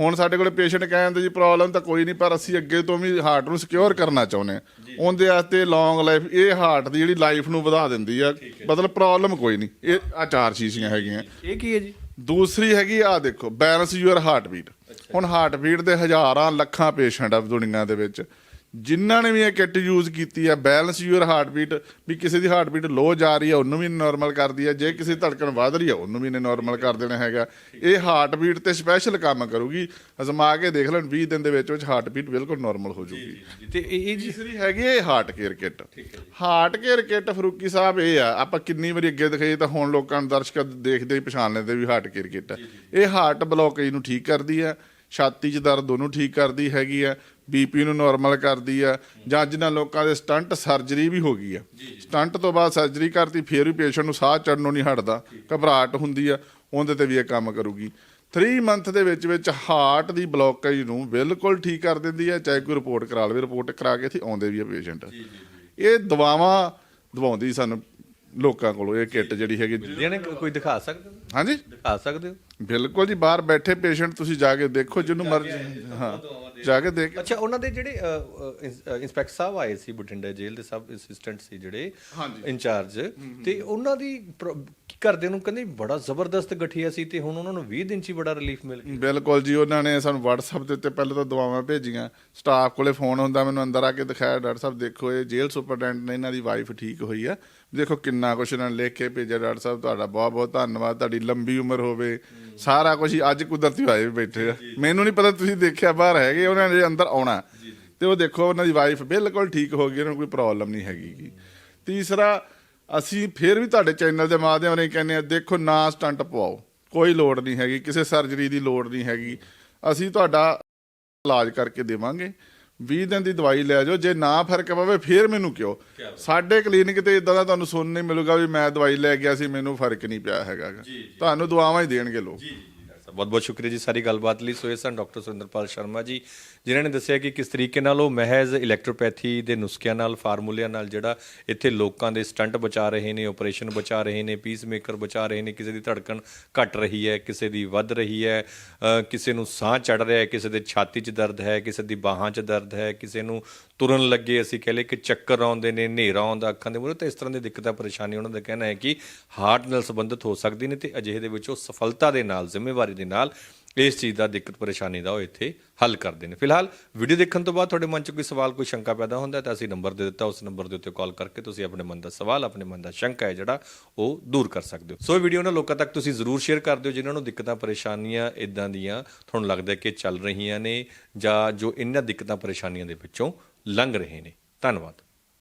ਹੁਣ ਸਾਡੇ ਕੋਲੇ ਪੇਸ਼ੈਂਟ ਕਹਿੰਦੇ ਜੀ ਪ੍ਰੋਬਲਮ ਤਾਂ ਕੋਈ ਨਹੀਂ ਪਰ ਅਸੀਂ ਅੱਗੇ ਤੋਂ ਵੀ ਹਾਰਟ ਨੂੰ ਸਿਕਿਉਰ ਕਰਨਾ ਚਾਹੁੰਦੇ ਉਹਦੇ ਵਾਸਤੇ ਲੌਂਗ ਲਾਈਫ ਇਹ ਹਾਰਟ ਦੀ ਜਿਹੜੀ ਲਾਈਫ ਨੂੰ ਵਧਾ ਦਿੰਦੀ ਆ। ਮਤਲਬ ਪ੍ਰੋਬਲਮ ਕੋਈ ਨਹੀਂ। ਇਹ ਆ ਚਾਰ ਸ਼ੀਸ਼ੀਆਂ ਹੈਗੀਆਂ। ਇਹ ਕੀ ਹੈ ਜੀ? ਦੂਸਰੀ ਹੈਗੀ ਆ ਦੇਖੋ ਬੈਲੈਂਸ ਯੂਅਰ ਹਾਰਟ ਬੀਟ ਹੁਣ ਹਾਰਟ ਬੀਟ ਦੇ ਹਜ਼ਾਰਾਂ ਲੱਖਾਂ ਪੇਸ਼ੈਂਟ ਆ ਦੁਨੀਆ ਦੇ ਵਿੱਚ। ਜਿਨ੍ਹਾਂ ਨੇ ਵੀ ਇਹ ਕਿੱਟ ਯੂਜ਼ ਕੀਤੀ ਆ ਬੈਲੈਂਸ ਯੂਅਰ ਹਾਰਟ ਬੀਟ ਵੀ ਕਿਸੇ ਦੀ ਹਾਰਟ ਬੀਟ ਲੋ ਜਾ ਰਹੀ ਆ ਉਹਨੂੰ ਵੀ ਨਾਰਮਲ ਕਰਦੀ ਆ ਜੇ ਕਿਸੇ ਧੜਕਣ ਵੱਧ ਰਹੀ ਆ ਉਹਨੂੰ ਵੀ ਨੇ ਨਾਰਮਲ ਕਰ ਦੇਣਾ ਹੈਗਾ। ਇਹ ਹਾਰਟ ਬੀਟ ਤੇ ਸਪੈਸ਼ਲ ਕੰਮ ਕਰੂਗੀ। ਅਜ਼ਮਾ ਕੇ ਦੇਖ ਲੈਣ 20 ਦਿਨ ਦੇ ਵਿੱਚ ਵਿੱਚ ਹਾਰਟ ਬੀਟ ਬਿਲਕੁਲ ਨਾਰਮਲ ਹੋ ਜਾਊਗੀ ਤੇ ਇਹ ਇਹ ਜੀ ਤੀਸਰੀ ਹੈਗੀ ਹੈ heart care kit heart care kit Farooqui Sahib ਇਹ ਆ ਆਪਾਂ ਕਿੰਨੀ ਵਾਰੀ ਅੱਗੇ ਦਿਖਾਈ ਤਾਂ ਹੁਣ ਲੋਕਾਂ ਨੂੰ ਦਰਸ਼ਕ ਦੇਖਦੇ ਹੀ ਪਛਾਣ ਲੈਂਦੇ ਵੀ ਹਾਰਟ ਕੇਅਰ ਕਿੱਟ ਆ। ਇਹ ਹਾਰਟ ਬਲੋਕੇਜ ਨੂੰ ਠੀਕ ਕਰਦੀ ਆ ਛਾਤੀ 'ਚ ਦਰਦ ਉਹਨੂੰ ਠੀਕ ਕਰਦੀ ਹੈਗੀ ਆ ਬੀਪੀ ਨੂੰ ਨਾਰਮਲ ਕਰਦੀ ਆ ਜਾਂ ਜਿਨ੍ਹਾਂ ਲੋਕਾਂ ਦੇ ਸਟੰਟ ਸਰਜਰੀ ਵੀ ਹੋ ਗਈ ਆ। ਸਟੰਟ ਤੋਂ ਬਾਅਦ ਸਰਜਰੀ ਕਰਤੀ ਫਿਰ ਵੀ ਪੇਸ਼ੈਂਟ ਨੂੰ ਸਾਹ ਚੜਨੋਂ ਨਹੀਂ ਹਟਦਾ ਘਬਰਾਹਟ ਹੁੰਦੀ ਆ ਉਹਦੇ ਤੇ ਵੀ ਇਹ ਕੰਮ ਕਰੂਗੀ। 3 ਮੰਥ ਦੇ ਵਿੱਚ ਵਿੱਚ ਹਾਰਟ ਦੀ ਬਲੋਕੇਜ ਨੂੰ ਬਿਲਕੁਲ ਠੀਕ ਕਰ ਦਿੰਦੀ ਹੈ ਚਾਹੇ ਕੋਈ ਰਿਪੋਰਟ ਕਰਾ ਲਵੇ ਰਿਪੋਰਟ ਕਰਾ ਕੇ ਇੱਥੇ ਆਉਂਦੇ ਵੀ ਆ ਪੇਸ਼ੈਂਟ ਇਹ ਦਵਾਵਾਂ ਦਵਾਉਂਦੀ ਸਾਨੂੰ ਲੋਕਾਂ ਕੋਲੋਂ ਇਹ ਕਿੱਟ ਜਿਹੜੀ ਹੈਗੀ। ਜਿਹਨੇ ਕੋਈ ਦਿਖਾ ਸਕਦੇ ਹੋ? ਹਾਂਜੀ? ਦਿਖਾ ਸਕਦੇ ਹੋ? ਬਿਲਕੁਲ ਜੀ ਬਾਹਰ ਬੈਠੇ ਪੇਸ਼ੈਂਟ ਤੁਸੀਂ ਜਾ ਕੇ ਦੇਖੋ ਜਿਹਨੂੰ ਮਰਜ਼ੀ ਹਾਂ ਜਾ ਕੇ ਦੇਖ ਅੱਛਾ ਉਹਨਾਂ ਦੇ ਜਿਹੜੇ ਇੰਸਪੈਕਟਰ ਸਾਹਿਬ ਆਏ ਸੀ ਬਠਿੰਡਾ ਜੇਲ੍ਹ ਦੇ ਸਬ ਅਸਿਸਟੈਂਟ ਸੀ ਜਿਹੜੇ ਇੰਚਾਰਜ ਤੇ ਉਹਨਾਂ ਦੀ ਕਰਦੇ ਨੂੰ ਕਹਿੰਦੇ ਬੜਾ ਜ਼ਬਰਦਸਤ ਗਠੀਆ ਸੀ ਤੇ ਹੁਣ ਉਹਨਾਂ ਨੂੰ 20 ਦਿਨ ਚ ਹੀ ਬੜਾ ਰਿਲੀਫ ਮਿਲ ਗਿਆ। ਬਿਲਕੁਲ ਜੀ ਉਹਨਾਂ ਨੇ ਸਾਨੂੰ WhatsApp ਦੇ ਉੱਤੇ ਪਹਿਲਾਂ ਤਾਂ ਦਵਾਵਾਂ ਭੇਜੀਆਂ। ਸਟਾਫ ਕੋਲੇ ਫੋਨ ਹੁੰਦਾ ਮੈਨੂੰ ਅੰਦਰ ਆ ਕੇ ਦਿਖਾਇਆ ਡਾਕਟਰ ਸਾਹਿਬ ਦੇਖੋ ਇਹ ਜੇਲ੍ਹ ਸੁਪਰਡੈਂਟ ਨੇ ਇਹਨਾਂ ਦੀ ਵਾਈਫ ਠੀਕ ਹੋਈ ਆ। ਦੇਖੋ ਕਿੰਨਾ ਕੁਛ ਇਹਨਾਂ ਨੇ ਲਿਖ ਕੇ ਭੇਜਿਆ ਡਾਕਟਰ ਸਾਹਿਬ ਤੁਹਾਡਾ ਬਹੁਤ ਬਹੁਤ ਧੰਨਵਾਦ ਤੁਹਾਡੀ ਲੰਬੀ ਉਮਰ ਹੋਵੇ। ਸਾਰਾ ਕੁਝ ਅੱਜ ਕੁਦਰਤੀ ਹੋਏ ਬੈਠੇ ਆ। ਮੈਨੂੰ ਨਹੀਂ ਪਤਾ ਤੁਸੀਂ ਦੇਖਿਆ ਬਾਹਰ ਹੈਗੇ ਉਹਨਾਂ ਨੇ ਅੰਦਰ ਆਉਣਾ। ਤੇ ਉਹ ਦੇਖੋ ਉਹਨਾਂ ਦੀ ਵਾਈਫ ਬਿਲਕੁਲ ਠੀਕ ਹੋ ਗਈ ਉਹਨਾਂ ਨੂੰ ਕੋਈ ਪ੍ਰੋਬਲਮ ਨਹੀਂ ਹੈਗੀ। ਤੀਸਰਾ ਅਸੀਂ ਫਿਰ ਵੀ ਤੁਹਾਡੇ ਚੈਨਲ ਦੇ ਮਾਧਿਅਮ ਰਾਹੀਂ ਕਹਿੰਦੇ ਆ ਦੇਖੋ ਨਾ ਸਟੰਟ ਪਵਾਓ। ਕੋਈ ਲੋੜ ਨਹੀਂ ਹੈਗੀ ਕਿਸੇ ਸਰਜਰੀ ਦੀ ਲੋੜ ਨਹੀਂ ਹੈਗੀ। ਅਸੀਂ ਤੁਹਾਡਾ ਇਲਾਜ ਕਰਕੇ ਦੇਵਾਂਗੇ। 20 ਦਿਨ ਦੀ ਦਵਾਈ ਲੈ ਜਾਓ ਜੇ ਨਾ ਫ਼ਰਕ ਪਵੇ ਫਿਰ ਮੈਨੂੰ ਕਿਉਂ? ਸਾਡੇ ਕਲੀਨਿਕ ਤੇ ਇਦਾਂ ਦਾ ਤੁਹਾਨੂੰ ਸੁਣਨ ਨਹੀਂ ਮਿਲੂਗਾ ਵੀ ਮੈਂ ਦਵਾਈ ਲੈ ਗਿਆ ਸੀ ਮੈਨੂੰ ਫ਼ਰਕ ਨਹੀਂ ਪਿਆ ਹੈਗਾ। ਤੁਹਾਨੂੰ ਦੁਆਵਾਂ ਹੀ ਦੇਣਗੇ ਲੋਕ। ਬਹੁਤ ਬਹੁਤ ਸ਼ੁਕਰੀਆ ਜੀ ਸਾਰੀ ਗੱਲਬਾਤ ਲਈ। ਸੋ ਇਹ ਸਨ ਡਾਕਟਰ ਸੁਰਿੰਦਰਪਾਲ ਸ਼ਰਮਾ ਜੀ ਜਿਨ੍ਹਾਂ ਨੇ ਦੱਸਿਆ ਕਿ ਕਿਸ ਤਰੀਕੇ ਨਾਲ ਉਹ ਮਹਿਜ਼ ਇਲੈਕਟ੍ਰੋਪੈਥੀ ਦੇ ਨੁਸਖਿਆਂ ਨਾਲ, ਫਾਰਮੂਲਿਆਂ ਨਾਲ ਜਿਹੜਾ ਇੱਥੇ ਲੋਕਾਂ ਦੇ ਸਟੰਟ ਬਚਾ ਰਹੇ ਨੇ ਆਪਰੇਸ਼ਨ ਬਚਾ ਰਹੇ ਨੇ ਪੀਸਮੇਕਰ ਬਚਾ ਰਹੇ ਨੇ, ਕਿਸੇ ਦੀ ਧੜਕਣ ਘਟ ਰਹੀ ਹੈ, ਕਿਸੇ ਦੀ ਵੱਧ ਰਹੀ ਹੈ ਕਿਸੇ ਨੂੰ ਸਾਹ ਚੜ ਰਿਹਾ ਹੈ, ਕਿਸੇ ਦੇ ਛਾਤੀ 'ਚ ਦਰਦ ਹੈ, ਕਿਸੇ ਦੀ ਬਾਹਾਂ 'ਚ ਦਰਦ ਹੈ, ਕਿਸੇ ਨੂੰ ਤੁਰਨ ਲੱਗੇ ਅਸੀਂ ਕਹ ਲਏ ਕਿ ਚੱਕਰ ਆਉਂਦੇ ਨੇ, ਹਨੇਰਾ ਆਉਂਦਾ ਅੱਖਾਂ ਦੇ ਮੂਹਰੇ, ਤਾਂ ਇਸ ਤਰ੍ਹਾਂ ਦੀ ਦਿੱਕਤਾਂ, ਪਰੇਸ਼ਾਨੀ ਉਹਨਾਂ ਦਾ ਕਹਿਣਾ ਹੈ ਕਿ ਹਾਰਟ ਨਾਲ ਸੰਬੰਧਿਤ ਹੋ ਸਕਦੀ ਨੇ ਤੇ ਅਜਿਹੇ ਦੇ ਵਿੱਚ ਉਹ ਸਫਲਤਾ ਦੇ ਨਾਲ, ਜ਼ਿੰਮੇਵਾਰੀ ਦੇ ਨਾਲ ਇਸ ਚੀਜ਼ ਦਾ ਦਿੱਕਤ ਪਰੇਸ਼ਾਨੀ ਦਾ ਉਹ ਇੱਥੇ ਹੱਲ ਕਰਦੇ ਨੇ। ਫਿਲਹਾਲ ਵੀਡੀਓ ਦੇਖਣ ਤੋਂ ਬਾਅਦ ਤੁਹਾਡੇ ਮਨ 'ਚ ਕੋਈ ਸਵਾਲ, ਕੋਈ ਸ਼ੰਕਾ ਪੈਦਾ ਹੁੰਦਾ ਤਾਂ ਅਸੀਂ ਨੰਬਰ ਦੇ ਦਿੱਤਾ, ਉਸ ਨੰਬਰ ਦੇ ਉੱਤੇ ਕਾਲ ਕਰਕੇ ਤੁਸੀਂ ਆਪਣੇ ਮਨ ਦਾ ਸਵਾਲ, ਆਪਣੇ ਮਨ ਦਾ ਸ਼ੰਕਾ ਹੈ ਜਿਹੜਾ ਉਹ ਦੂਰ ਕਰ ਸਕਦੇ ਹੋ। ਸੋ ਇਹ ਵੀਡੀਓ ਨਾ ਲੋਕਾਂ ਤੱਕ ਤੁਸੀਂ ਜ਼ਰੂਰ ਸ਼ੇਅਰ ਕਰ ਦਿਓ, ਜਿਨ੍ਹਾਂ ਨੂੰ ਦਿੱਕਤਾਂ, ਪਰੇਸ਼ਾਨੀਆਂ ਇਦਾਂ ਦੀਆਂ ਤੁਹਾਨੂੰ ਲੱਗਦਾ ਕਿ ਚੱਲ ਰਹੀਆਂ ਨੇ ਜਾਂ ਜੋ ਇਹਨਾਂ ਦਿੱਕਤਾਂ, ਪਰੇਸ਼ਾਨੀਆਂ ਦੇ ਵਿੱਚੋਂ ਲੰਘ ਰਹੇ ਨੇ। ਧੰਨਵਾਦ।